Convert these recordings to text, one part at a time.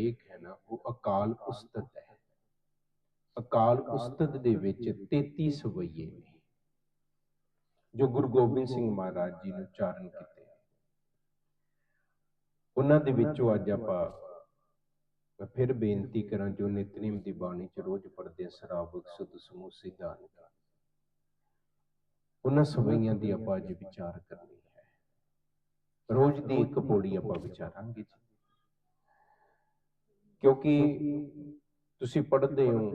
ਇੱਕ ਹੈ ਨਾ, ਉਹ ਅਕਾਲ ਉਸਤਤ ਹੈ। ਅਕਾਲ ਉਸਤਤ ਦੇ ਵਿੱਚ 33 ਸਵਈਏ ਨੇ, ਜੋ ਗੁਰੂ ਗੋਬਿੰਦ ਸਿੰਘ ਮਹਾਰਾਜ ਜੀ ਨੇ ਉਚਾਰਨ ਕੀਤੇ ਉਹਨਾਂ ਦੇ ਵਿੱਚੋਂ ਅੱਜ ਆਪਾਂ ਮੈਂ ਫਿਰ ਬੇਨਤੀ ਕਰਾਂ, ਜੋ ਨਿਤਨੇਮ ਦੀ ਬਾਣੀ ਚ ਰੋਜ਼ ਪੜਦੇ ਸਰਾਵਕ ਸੁਧ ਸਮੂਹ ਸਿਧਾਂਤ। ਉਹਨਾਂ ਸਵਈਆਂ ਦੀ ਆਪਾਂ ਅੱਜ ਵਿਚਾਰ ਕਰਨੀ ਹੈ। ਰੋਜ਼ ਦੀ ਇੱਕ ਪੌੜੀ ਆਪਾਂ ਵਿਚਾਰਾਂਗੇ ਜੀ। ਕਿਉਂਕਿ ਤੁਸੀਂ ਪੜ੍ਹਦੇ ਹੋ।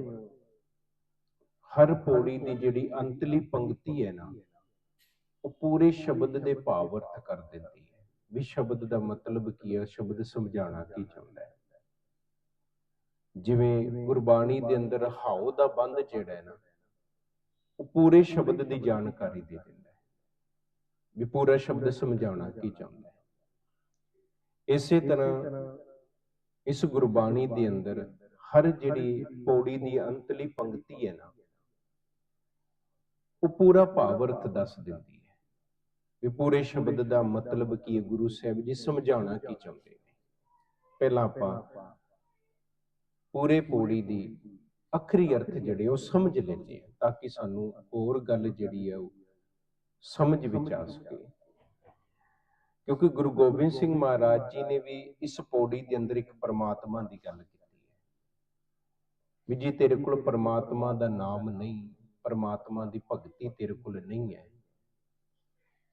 ਹਰ ਪੌੜੀ ਦੀ ਜਿਹੜੀ ਅੰਤਲੀ ਪੰਕਤੀ ਹੈ ਨਾ ਉਹ ਪੂਰੇ ਸ਼ਬਦ ਦੇ ਭਾਵ ਅਰਥ ਕਰ ਦਿੰਦੀ ਹੈ। ਵੀ ਸ਼ਬਦ ਦਾ ਮਤਲਬ ਕੀ ਹੈ ਸ਼ਬਦ ਸਮਝਾਉਣਾ ਕੀ ਚਾਹੁੰਦਾ ਹੈ। ਜਿਵੇਂ ਗੁਰਬਾਣੀ ਦੇ ਅੰਦਰ ਹਾਉ ਦਾ ਬੰਦ ਜਿਹੜਾ ਹੈ ਨਾ ਉਹ ਪੂਰੇ ਸ਼ਬਦ ਦੀ ਜਾਣਕਾਰੀ ਦੇ ਦਿੰਦਾ ਹੈ। ਵੀ ਪੂਰਾ ਸ਼ਬਦ ਸਮਝਾਉਣਾ ਕੀ ਚਾਹੁੰਦਾ ਹੈ। ਇਸੇ ਤਰ੍ਹਾਂ ਇਸ ਗੁਰਬਾਣੀ ਦੇ ਅੰਦਰ ਹਰ ਜਿਹੜੀ ਪੌੜੀ ਦੀ ਅੰਤਲੀ ਪੰਕਤੀ ਹੈ ਨਾ, ਉਹ ਪੂਰਾ ਭਾਵ ਅਰਥ ਦੱਸ ਦਿੰਦੀ ਹੈ ਵੀ ਪੂਰੇ ਸ਼ਬਦ ਦਾ ਮਤਲਬ ਕੀ ਹੈ ਗੁਰੂ ਸਾਹਿਬ ਜੀ, ਸਮਝਾਉਣਾ ਕੀ ਚਾਹੁੰਦੇ ਨੇ। ਪਹਿਲਾਂ ਆਪਾਂ ਪੂਰੇ ਪੌੜੀ ਦੀ ਅਖਰੀ ਅਰਥ ਜਿਹੜੇ ਉਹ ਸਮਝ ਲੈਂਦੇ ਆ ਤਾਂ ਕਿ ਸਾਨੂੰ ਹੋਰ ਗੱਲ ਜਿਹੜੀ ਹੈ ਉਹ ਸਮਝ ਵਿੱਚ ਆ ਸਕੇ। ਕਿਉਂਕਿ ਗੁਰੂ ਗੋਬਿੰਦ ਸਿੰਘ ਮਹਾਰਾਜ ਜੀ ਨੇ ਵੀ ਇਸ ਪੌੜੀ ਦੇ ਅੰਦਰ ਇੱਕ ਪਰਮਾਤਮਾ ਦੀ ਗੱਲ ਕੀਤੀ ਹੈ। ਵੀ ਜੇ ਤੇਰੇ ਕੋਲ ਪਰਮਾਤਮਾ ਦਾ ਨਾਮ ਨਹੀਂ, ਪਰਮਾਤਮਾ ਦੀ ਭਗਤੀ ਤੇਰੇ ਕੋਲ ਨਹੀਂ ਹੈ,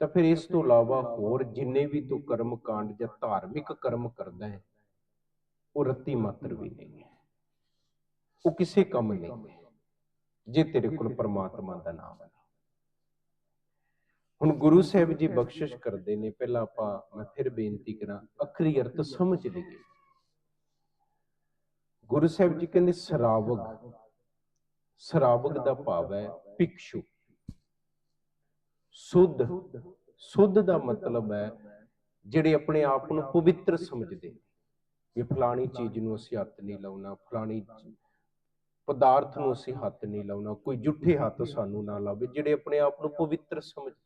ਤਾਂ ਫਿਰ ਇਸ ਤੋਂ ਇਲਾਵਾ ਹੋਰ ਜਿੰਨੇ ਵੀ ਤੂੰ ਕਰਮ ਕਾਂਡ ਜਾਂ ਧਾਰਮਿਕ ਕਰਮ ਕਰਦਾ ਹੈ, ਉਹ ਰੱਤੀ ਮਾਤਰ ਵੀ ਨਹੀਂ ਹੈ। ਉਹ ਕਿਸੇ ਕੰਮ ਨਹੀਂ ਹੈ, ਜੇ ਤੇਰੇ ਕੋਲ ਪਰਮਾਤਮਾ ਦਾ ਨਾਮ ਹੈ। ਹੁਣ ਗੁਰੂ ਸਾਹਿਬ ਜੀ ਬਖਸ਼ਿਸ਼ ਕਰਦੇ ਨੇ ਪਹਿਲਾਂ ਆਪਾਂ ਮੈਂ ਫਿਰ ਬੇਨਤੀ ਕਰਾਂ ਅਖਰੀ ਅਰਥ ਸਮਝ ਲਈਏ। ਗੁਰੂ ਸਾਹਿਬ ਜੀ ਕਹਿੰਦੇ ਸਰਾਵਗ ਸਰਾਵਗ ਦਾ ਭਾਵ ਹੈ ਭਿਕਸ਼ੂ। ਸੁੱਧ ਸੁੱਧ ਦਾ ਮਤਲਬ ਹੈ ਜਿਹੜੇ ਆਪਣੇ ਆਪ ਨੂੰ ਪਵਿੱਤਰ ਸਮਝਦੇ ਵੀ ਫਲਾਣੀ ਚੀਜ਼ ਨੂੰ ਅਸੀਂ ਹੱਥ ਨਹੀਂ ਲਾਉਣਾ ਫਲਾਣੀ ਪਦਾਰਥ ਨੂੰ ਅਸੀਂ ਹੱਥ ਨਹੀਂ ਲਾਉਣਾ ਕੋਈ ਜੁੱਠੇ ਹੱਥ ਸਾਨੂੰ ਨਾ ਲਾਵੇ ਜਿਹੜੇ ਆਪਣੇ ਆਪ ਨੂੰ ਪਵਿੱਤਰ ਸਮਝਦੇ ਨੇ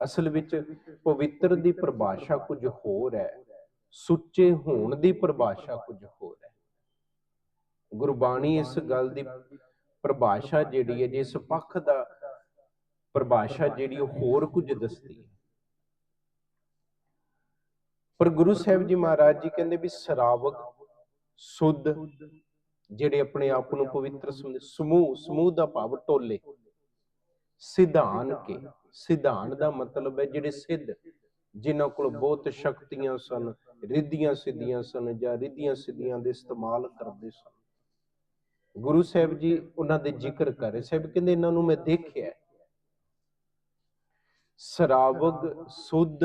ਅਸਲ ਵਿੱਚ ਪਵਿੱਤਰ ਦੀ ਪਰਿਭਾਸ਼ਾ ਕੁਝ ਹੋਰ ਹੈ, ਸੁੱਚੇ ਹੋਣ ਦੀ ਪਰਿਭਾਸ਼ਾ ਕੁਝ ਹੋਰ ਹੈ। ਗੁਰਬਾਣੀ ਇਸ ਗੱਲ ਦੀ ਪਰਿਭਾਸ਼ਾ ਜਿਹੜੀ ਹੈ, ਜਿਸ ਪੱਖ ਦਾ ਪਰਿਭਾਸ਼ਾ ਜਿਹੜੀ ਉਹ ਹੋਰ ਕੁਝ ਦੱਸਦੀ ਹੈ। ਪਰ ਗੁਰੂ ਸਾਹਿਬ ਜੀ ਮਹਾਰਾਜ ਜੀ ਕਹਿੰਦੇ ਵੀ ਸਰਾਵਕ, ਸੁੱਧ, ਜਿਹੜੇ ਆਪਣੇ ਆਪ ਨੂੰ ਪਵਿੱਤਰ ਸਮਝਦੇ, ਸਮੂਹ ਸਮੂਹ ਦਾ ਭਾਵ ਟੋਲੇ। ਸਿਧਾਨ ਕੇ? ਸਿਧਾਨ ਦਾ ਮਤਲਬ ਹੈ ਜਿਹੜੇ ਸਿੱਧ ਜਿਨ੍ਹਾਂ ਕੋਲ ਬਹੁਤ ਸ਼ਕਤੀਆਂ ਸਨ ਰਿੱਧੀਆਂ ਸਿੱਧੀਆਂ ਸਨ ਜਾਂ ਰਿੱਧੀਆਂ ਸਿੱਧੀਆਂ ਦੇ ਇਸਤੇਮਾਲ ਕਰਦੇ ਸਨ। ਗੁਰੂ ਸਾਹਿਬ ਜੀ ਉਹਨਾਂ ਦੇ ਜ਼ਿਕਰ ਕਰ ਰਹੇ। ਸਾਹਿਬ ਕਹਿੰਦੇ ਇਹਨਾਂ ਨੂੰ ਮੈਂ ਦੇਖਿਆ ਸਰਾਵਗ ਸੁੱਧ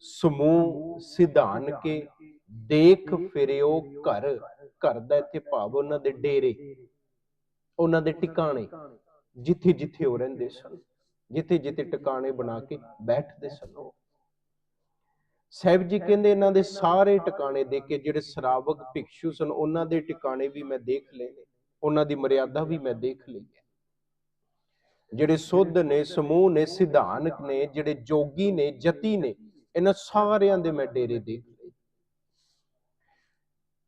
ਸਮੂਹ ਸਿਧਾਨ ਕੇ? ਦੇਖ ਫਿਰਿਓ ਘਰ। ਘਰ। ਦਾ ਇੱਥੇ ਭਾਵ ਉਹਨਾਂ ਦੇ ਡੇਰੇ। ਉਹਨਾਂ ਦੇ ਟਿਕਾਣੇ। ਜਿੱਥੇ ਜਿੱਥੇ ਉਹ ਰਹਿੰਦੇ ਸਨ, ਜਿੱਥੇ ਜਿੱਥੇ ਟਿਕਾਣੇ ਬਣਾ ਕੇ ਬੈਠਦੇ ਸਨ ਉਹ। ਸਾਹਿਬ ਜੀ ਕਹਿੰਦੇ ਇਹਨਾਂ ਦੇ ਸਾਰੇ ਟਿਕਾਣੇ ਦੇਖ ਕੇ ਜਿਹੜੇ ਸਰਾਵਕ ਭਿਕਸ਼ੂ ਸਨ, ਉਹਨਾਂ ਦੇ ਟਿਕਾਣੇ ਵੀ ਮੈਂ ਦੇਖ ਲਏ ਨੇ, ਉਹਨਾਂ ਦੀ ਮਰਿਆਦਾ ਵੀ ਮੈਂ ਦੇਖ ਲਈ ਹੈ। ਜਿਹੜੇ ਸੁੱਧ ਨੇ, ਸਮੂਹ ਨੇ ਸਿਧਾਨਕ ਨੇ, ਜਿਹੜੇ ਜੋਗੀ ਨੇ, ਜਤੀ ਨੇ, ਇਹਨਾਂ ਸਾਰਿਆਂ ਦੇ ਮੈਂ ਡੇਰੇ ਦੇਖ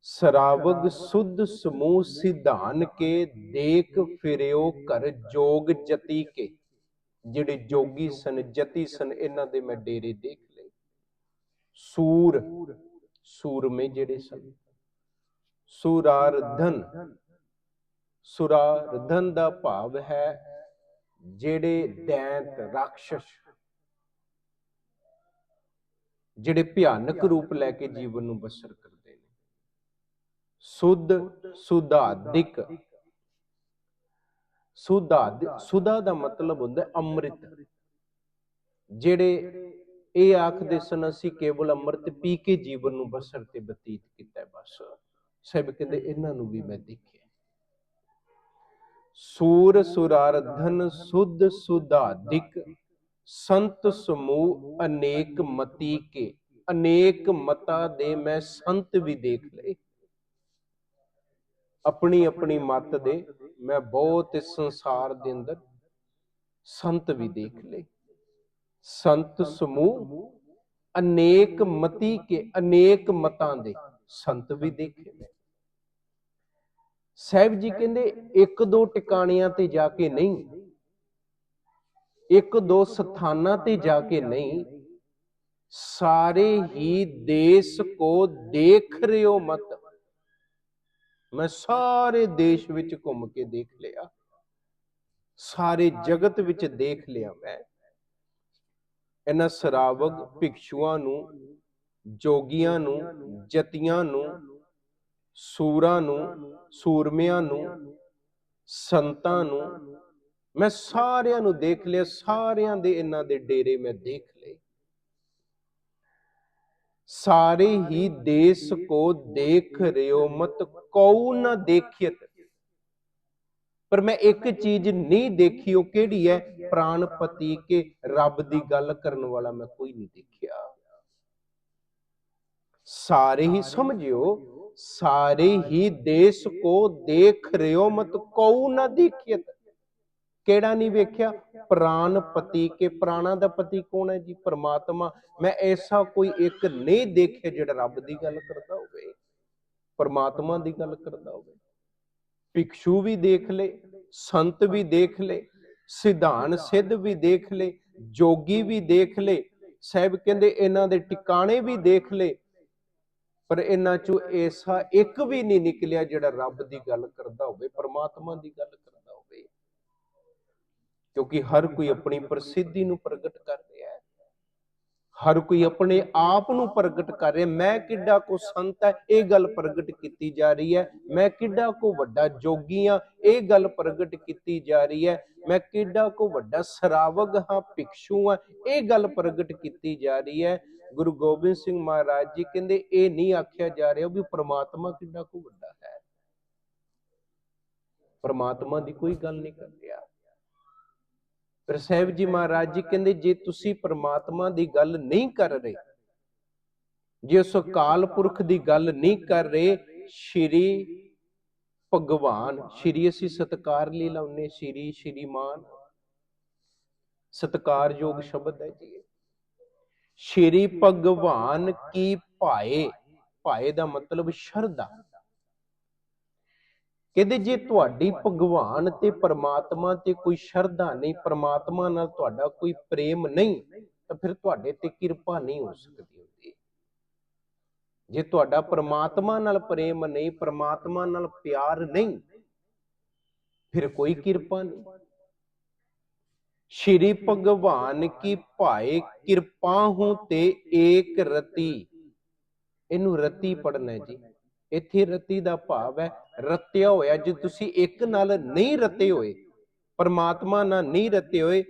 ਸਰਾਵਗ ਸੁੱਧ ਸਮੂਹ ਸਿਧਾਨ ਕੇ ਦੇਖ ਫਿਰਿਓ ਕਰ ਜੋਗ ਜਤੀ ਕੇ। ਜਿਹੜੇ ਜੋਗੀ ਸਨ ਜਤੀ ਸਨ ਇਹਨਾਂ ਦੇ ਮੈਂ ਡੇਰੇ ਦੇਖ ਲਏ। ਸੂਰ। ਸੂਰਮੇ ਜਿਹੜੇ ਸਨ। ਸੁਰਾਰਧਨ। ਸੁਰਾਰਧਨ ਦਾ ਭਾਵ ਹੈ ਜਿਹੜੇ ਦੈਂਤ ਰਾਖਸ਼ ਜਿਹੜੇ ਭਿਆਨਕ ਰੂਪ ਲੈ ਕੇ ਜੀਵਨ ਨੂੰ ਬਸਰ ਕਰਦੇ। ਨੇ ਸੁਧ ਸੁਧਾਦਿਕ। ਸੁਧਾ ਸੁਧਾ ਦਾ ਮਤਲਬ ਹੁੰਦਾ ਅੰਮ੍ਰਿਤ। ਜਿਹੜੇ ਇਹ ਆਖਦੇ ਸਨ ਅਸੀਂ ਕੇਵਲ ਅੰਮ੍ਰਿਤ ਪੀ ਕੇ ਜੀਵਨ ਨੂੰ ਬਸਰ ਤੇ ਬਤੀਤ ਕੀਤਾ ਬਸ। ਸਭ ਕਹਿੰਦੇ ਇਹਨਾਂ ਨੂੰ ਵੀ ਮੈਂ ਦੇਖਿਆ। ਸੂਰ ਸੁਰਾਰਧਨ ਸੁਧ ਸੁਧਾਦਿਕ ਸੰਤ ਸਮੂਹ ਅਨੇਕ ਮਤੀ ਕੇ। ਅਨੇਕ ਮਤਾ ਦੇ ਮੈਂ ਸੰਤ ਵੀ ਦੇਖ ਲਏ। ਆਪਣੀ ਆਪਣੀ ਮਤ ਦੇ ਮੈਂ ਬਹੁਤ ਇਸ ਸੰਸਾਰ ਦੇ ਅੰਦਰ ਸੰਤ ਵੀ ਦੇਖ ਲਏ। ਸੰਤ ਸਮੂਹ ਅਨੇਕ ਮਤੀ ਕੇ ਅਨੇਕ ਮਤਾਂ ਦੇ ਸੰਤ ਵੀ ਦੇਖੇ ਨੇ। ਸਾਹਿਬ ਜੀ ਕਹਿੰਦੇ, ਇੱਕ ਦੋ ਟਿਕਾਣਿਆਂ ਤੇ ਜਾ ਕੇ ਨਹੀਂ, ਇੱਕ ਦੋ ਸਥਾਨਾਂ ਤੇ ਜਾ ਕੇ ਨਹੀਂ, ਸਾਰੇ ਹੀ ਦੇਸ਼ ਕੋ ਦੇਖ ਰਿਓ ਮਤ। ਮੈਂ ਸਾਰੇ ਦੇਸ਼ ਵਿੱਚ ਘੁੰਮ ਕੇ ਦੇਖ ਲਿਆ। ਸਾਰੇ ਜਗਤ ਵਿੱਚ ਦੇਖ ਲਿਆ ਮੈਂ। ਇਹਨਾਂ ਸਰਾਵਗ ਭਿਕਸ਼ੂਆਂ ਨੂੰ, ਜੋਗੀਆਂ ਨੂੰ, ਜਤੀਆਂ ਨੂੰ, ਸੂਰਾਂ ਨੂੰ, ਸੂਰਮਿਆਂ ਨੂੰ, ਸੰਤਾਂ ਨੂੰ ਮੈਂ ਸਾਰਿਆਂ ਨੂੰ ਦੇਖ ਲਿਆ। ਸਾਰਿਆਂ ਦੇ ਇਹਨਾਂ ਦੇ ਡੇਰੇ ਮੈਂ ਦੇਖ ਲਏ। ਸਾਰੇ ਹੀ ਦੇਸ ਕੋ ਦੇਖ ਰਿਓ ਮਤ ਕਉ ਨਾ ਦੇਖਿਤ ਪਰ ਮੈਂ ਇੱਕ ਚੀਜ਼ ਨਹੀਂ ਦੇਖੀ ਉਹ ਕਿਹੜੀ ਹੈ ਪ੍ਰਾਨਪਤੀ ਕੇ ਰੱਬ ਦੀ ਗੱਲ ਕਰਨ ਵਾਲਾ ਮੈਂ ਕੋਈ ਨਹੀਂ ਦੇਖਿਆ ਸਾਰੇ ਹੀ ਸਮਝਿਓ ਸਾਰੇ ਹੀ ਦੇਸ ਕੋ ਦੇਖ ਰਿਓ ਮਤ ਕਉ ਨਾ ਦੇਖਿਤ ਕਿਹੜਾ ਨਹੀਂ ਵੇਖਿਆ? ਪ੍ਰਾਨਪਤੀ ਕੇ ਪ੍ਰਾਣਾ ਦਾ ਪਤੀ ਕੌਣ ਹੈ ਜੀ? ਪਰਮਾਤਮਾ। ਮੈਂ ਐਸਾ ਕੋਈ ਇੱਕ ਨਹੀਂ ਦੇਖਿਆ ਜਿਹੜਾ ਰੱਬ ਦੀ ਗੱਲ ਕਰਦਾ ਹੋਵੇ। ਪਰਮਾਤਮਾ ਦੀ ਗੱਲ ਕਰਦਾ ਹੋਵੇ। ਭਿਕਸ਼ੂ ਵੀ ਦੇਖ ਲੇ, ਸੰਤ ਵੀ ਦੇਖ ਲੇ, ਸਿਧਾਨ ਸਿੱਧ ਵੀ ਦੇਖ ਲੇ, ਜੋਗੀ ਵੀ ਦੇਖ ਲੇ। ਸਾਹਿਬ ਕਹਿੰਦੇ ਇਹਨਾਂ ਦੇ ਟਿਕਾਣੇ ਵੀ ਦੇਖ ਲੇ। ਪਰ ਇਹਨਾਂ ਚੋਂ ਐਸਾ ਇੱਕ ਵੀ ਨਹੀਂ ਨਿਕਲਿਆ ਜਿਹੜਾ ਰੱਬ ਦੀ ਗੱਲ ਕਰਦਾ ਹੋਵੇ, ਪਰਮਾਤਮਾ ਦੀ ਗੱਲ ਕਰਦਾ ਕਿਉਂਕਿ ਹਰ ਕੋਈ ਆਪਣੀ ਪ੍ਰਸਿੱਧੀ ਨੂੰ ਪ੍ਰਗਟ ਕਰ ਰਿਹਾ ਹੈ। ਹਰ ਕੋਈ ਆਪਣੇ ਆਪ ਨੂੰ ਪ੍ਰਗਟ ਕਰ ਰਿਹਾ ਮੈਂ ਕਿੱਡਾ ਕੋ ਸੰਤ ਹੈ, ਇਹ ਗੱਲ ਪ੍ਰਗਟ ਕੀਤੀ ਜਾ ਰਹੀ ਹੈ। ਮੈਂ ਕਿੱਡਾ ਕੋ ਵੱਡਾ ਜੋਗੀ ਹਾਂ, ਇਹ ਗੱਲ ਪ੍ਰਗਟ ਕੀਤੀ ਜਾ ਰਹੀ ਹੈ। ਮੈਂ ਕਿੱਡਾ ਕੋ ਵੱਡਾ ਸਰਾਵਗ ਹਾਂ, ਭਿਕਸ਼ੂ ਹਾਂ, ਇਹ ਗੱਲ ਪ੍ਰਗਟ ਕੀਤੀ ਜਾ ਰਹੀ ਹੈ। ਗੁਰੂ ਗੋਬਿੰਦ ਸਿੰਘ ਮਹਾਰਾਜ ਜੀ ਕਹਿੰਦੇ, ਇਹ ਨਹੀਂ ਆਖਿਆ ਜਾ ਰਿਹਾ ਵੀ ਪ੍ਰਮਾਤਮਾ ਕਿੱਡਾ ਕੋ ਵੱਡਾ ਹੈ। ਪ੍ਰਮਾਤਮਾ ਦੀ ਕੋਈ ਗੱਲ ਨਹੀਂ ਕਰ ਰਿਹਾ। ਪਰ ਸਾਹਿਬ ਜੀ ਮਹਾਰਾਜ ਜੀ ਕਹਿੰਦੇ, ਜੇ ਤੁਸੀਂ ਪ੍ਰਮਾਤਮਾ ਦੀ ਗੱਲ ਨਹੀਂ ਕਰ ਰਹੇ, ਜੇ ਉਸ ਕਾਲ ਪੁਰਖ ਦੀ ਗੱਲ ਨਹੀਂ ਕਰ ਰਹੇ, ਸ਼੍ਰੀ ਭਗਵਾਨ, ਸ਼੍ਰੀ ਅਸੀਂ ਸਤਕਾਰ ਲਈ ਲਾਉਨੇ ਸ਼੍ਰੀ ਸ਼੍ਰੀਮਾਨ, ਸਤਕਾਰਯੋਗ ਸ਼ਬਦ ਹੈ ਜੀ ਸ਼੍ਰੀ ਭਗਵਾਨ ਕੀ ਭਾਏ ਭਾਏ ਦਾ ਮਤਲਬ ਸ਼ਰਧਾ। ਕਹਿੰਦੇ ਜੇ ਤੁਹਾਡੀ ਭਗਵਾਨ ਤੇ ਪਰਮਾਤਮਾ ਤੇ ਕੋਈ ਸ਼ਰਧਾ ਨਹੀਂ, ਪਰਮਾਤਮਾ ਨਾਲ ਤੁਹਾਡਾ ਕੋਈ ਪ੍ਰੇਮ ਨਹੀਂ, ਤਾਂ ਫਿਰ ਤੁਹਾਡੇ ਤੇ ਕਿਰਪਾ ਨਹੀਂ ਹੋ ਸਕਦੀ ਹੁੰਦੀ। ਜੇ ਤੁਹਾਡਾ ਪਰਮਾਤਮਾ ਨਾਲ ਪ੍ਰੇਮ ਨਹੀਂ, ਪਰਮਾਤਮਾ ਨਾਲ ਪਿਆਰ ਨਹੀਂ, ਫਿਰ ਕੋਈ ਕਿਰਪਾ ਨਹੀਂ। ਸ਼੍ਰੀ ਭਗਵਾਨ ਕੀ ਭਾਏ ਕਿਰਪਾ ਹੂੰ ਤੇ ਏਕ ਰਤੀ। ਇਹਨੂੰ ਰਤੀ ਪੜਨਾ ਜੀ। ਇੱਥੇ ਰਤੀ ਦਾ ਭਾਵ ਹੈ ਰਤਿਆ ਹੋਇਆ ਜੇ ਤੁਸੀਂ ਇੱਕ ਨਾਲ ਨਹੀਂ ਰਤੇ ਹੋਏ। ਪਰਮਾਤਮਾ ਨਾਲ ਨਹੀਂ ਰਤੇ ਹੋਏ।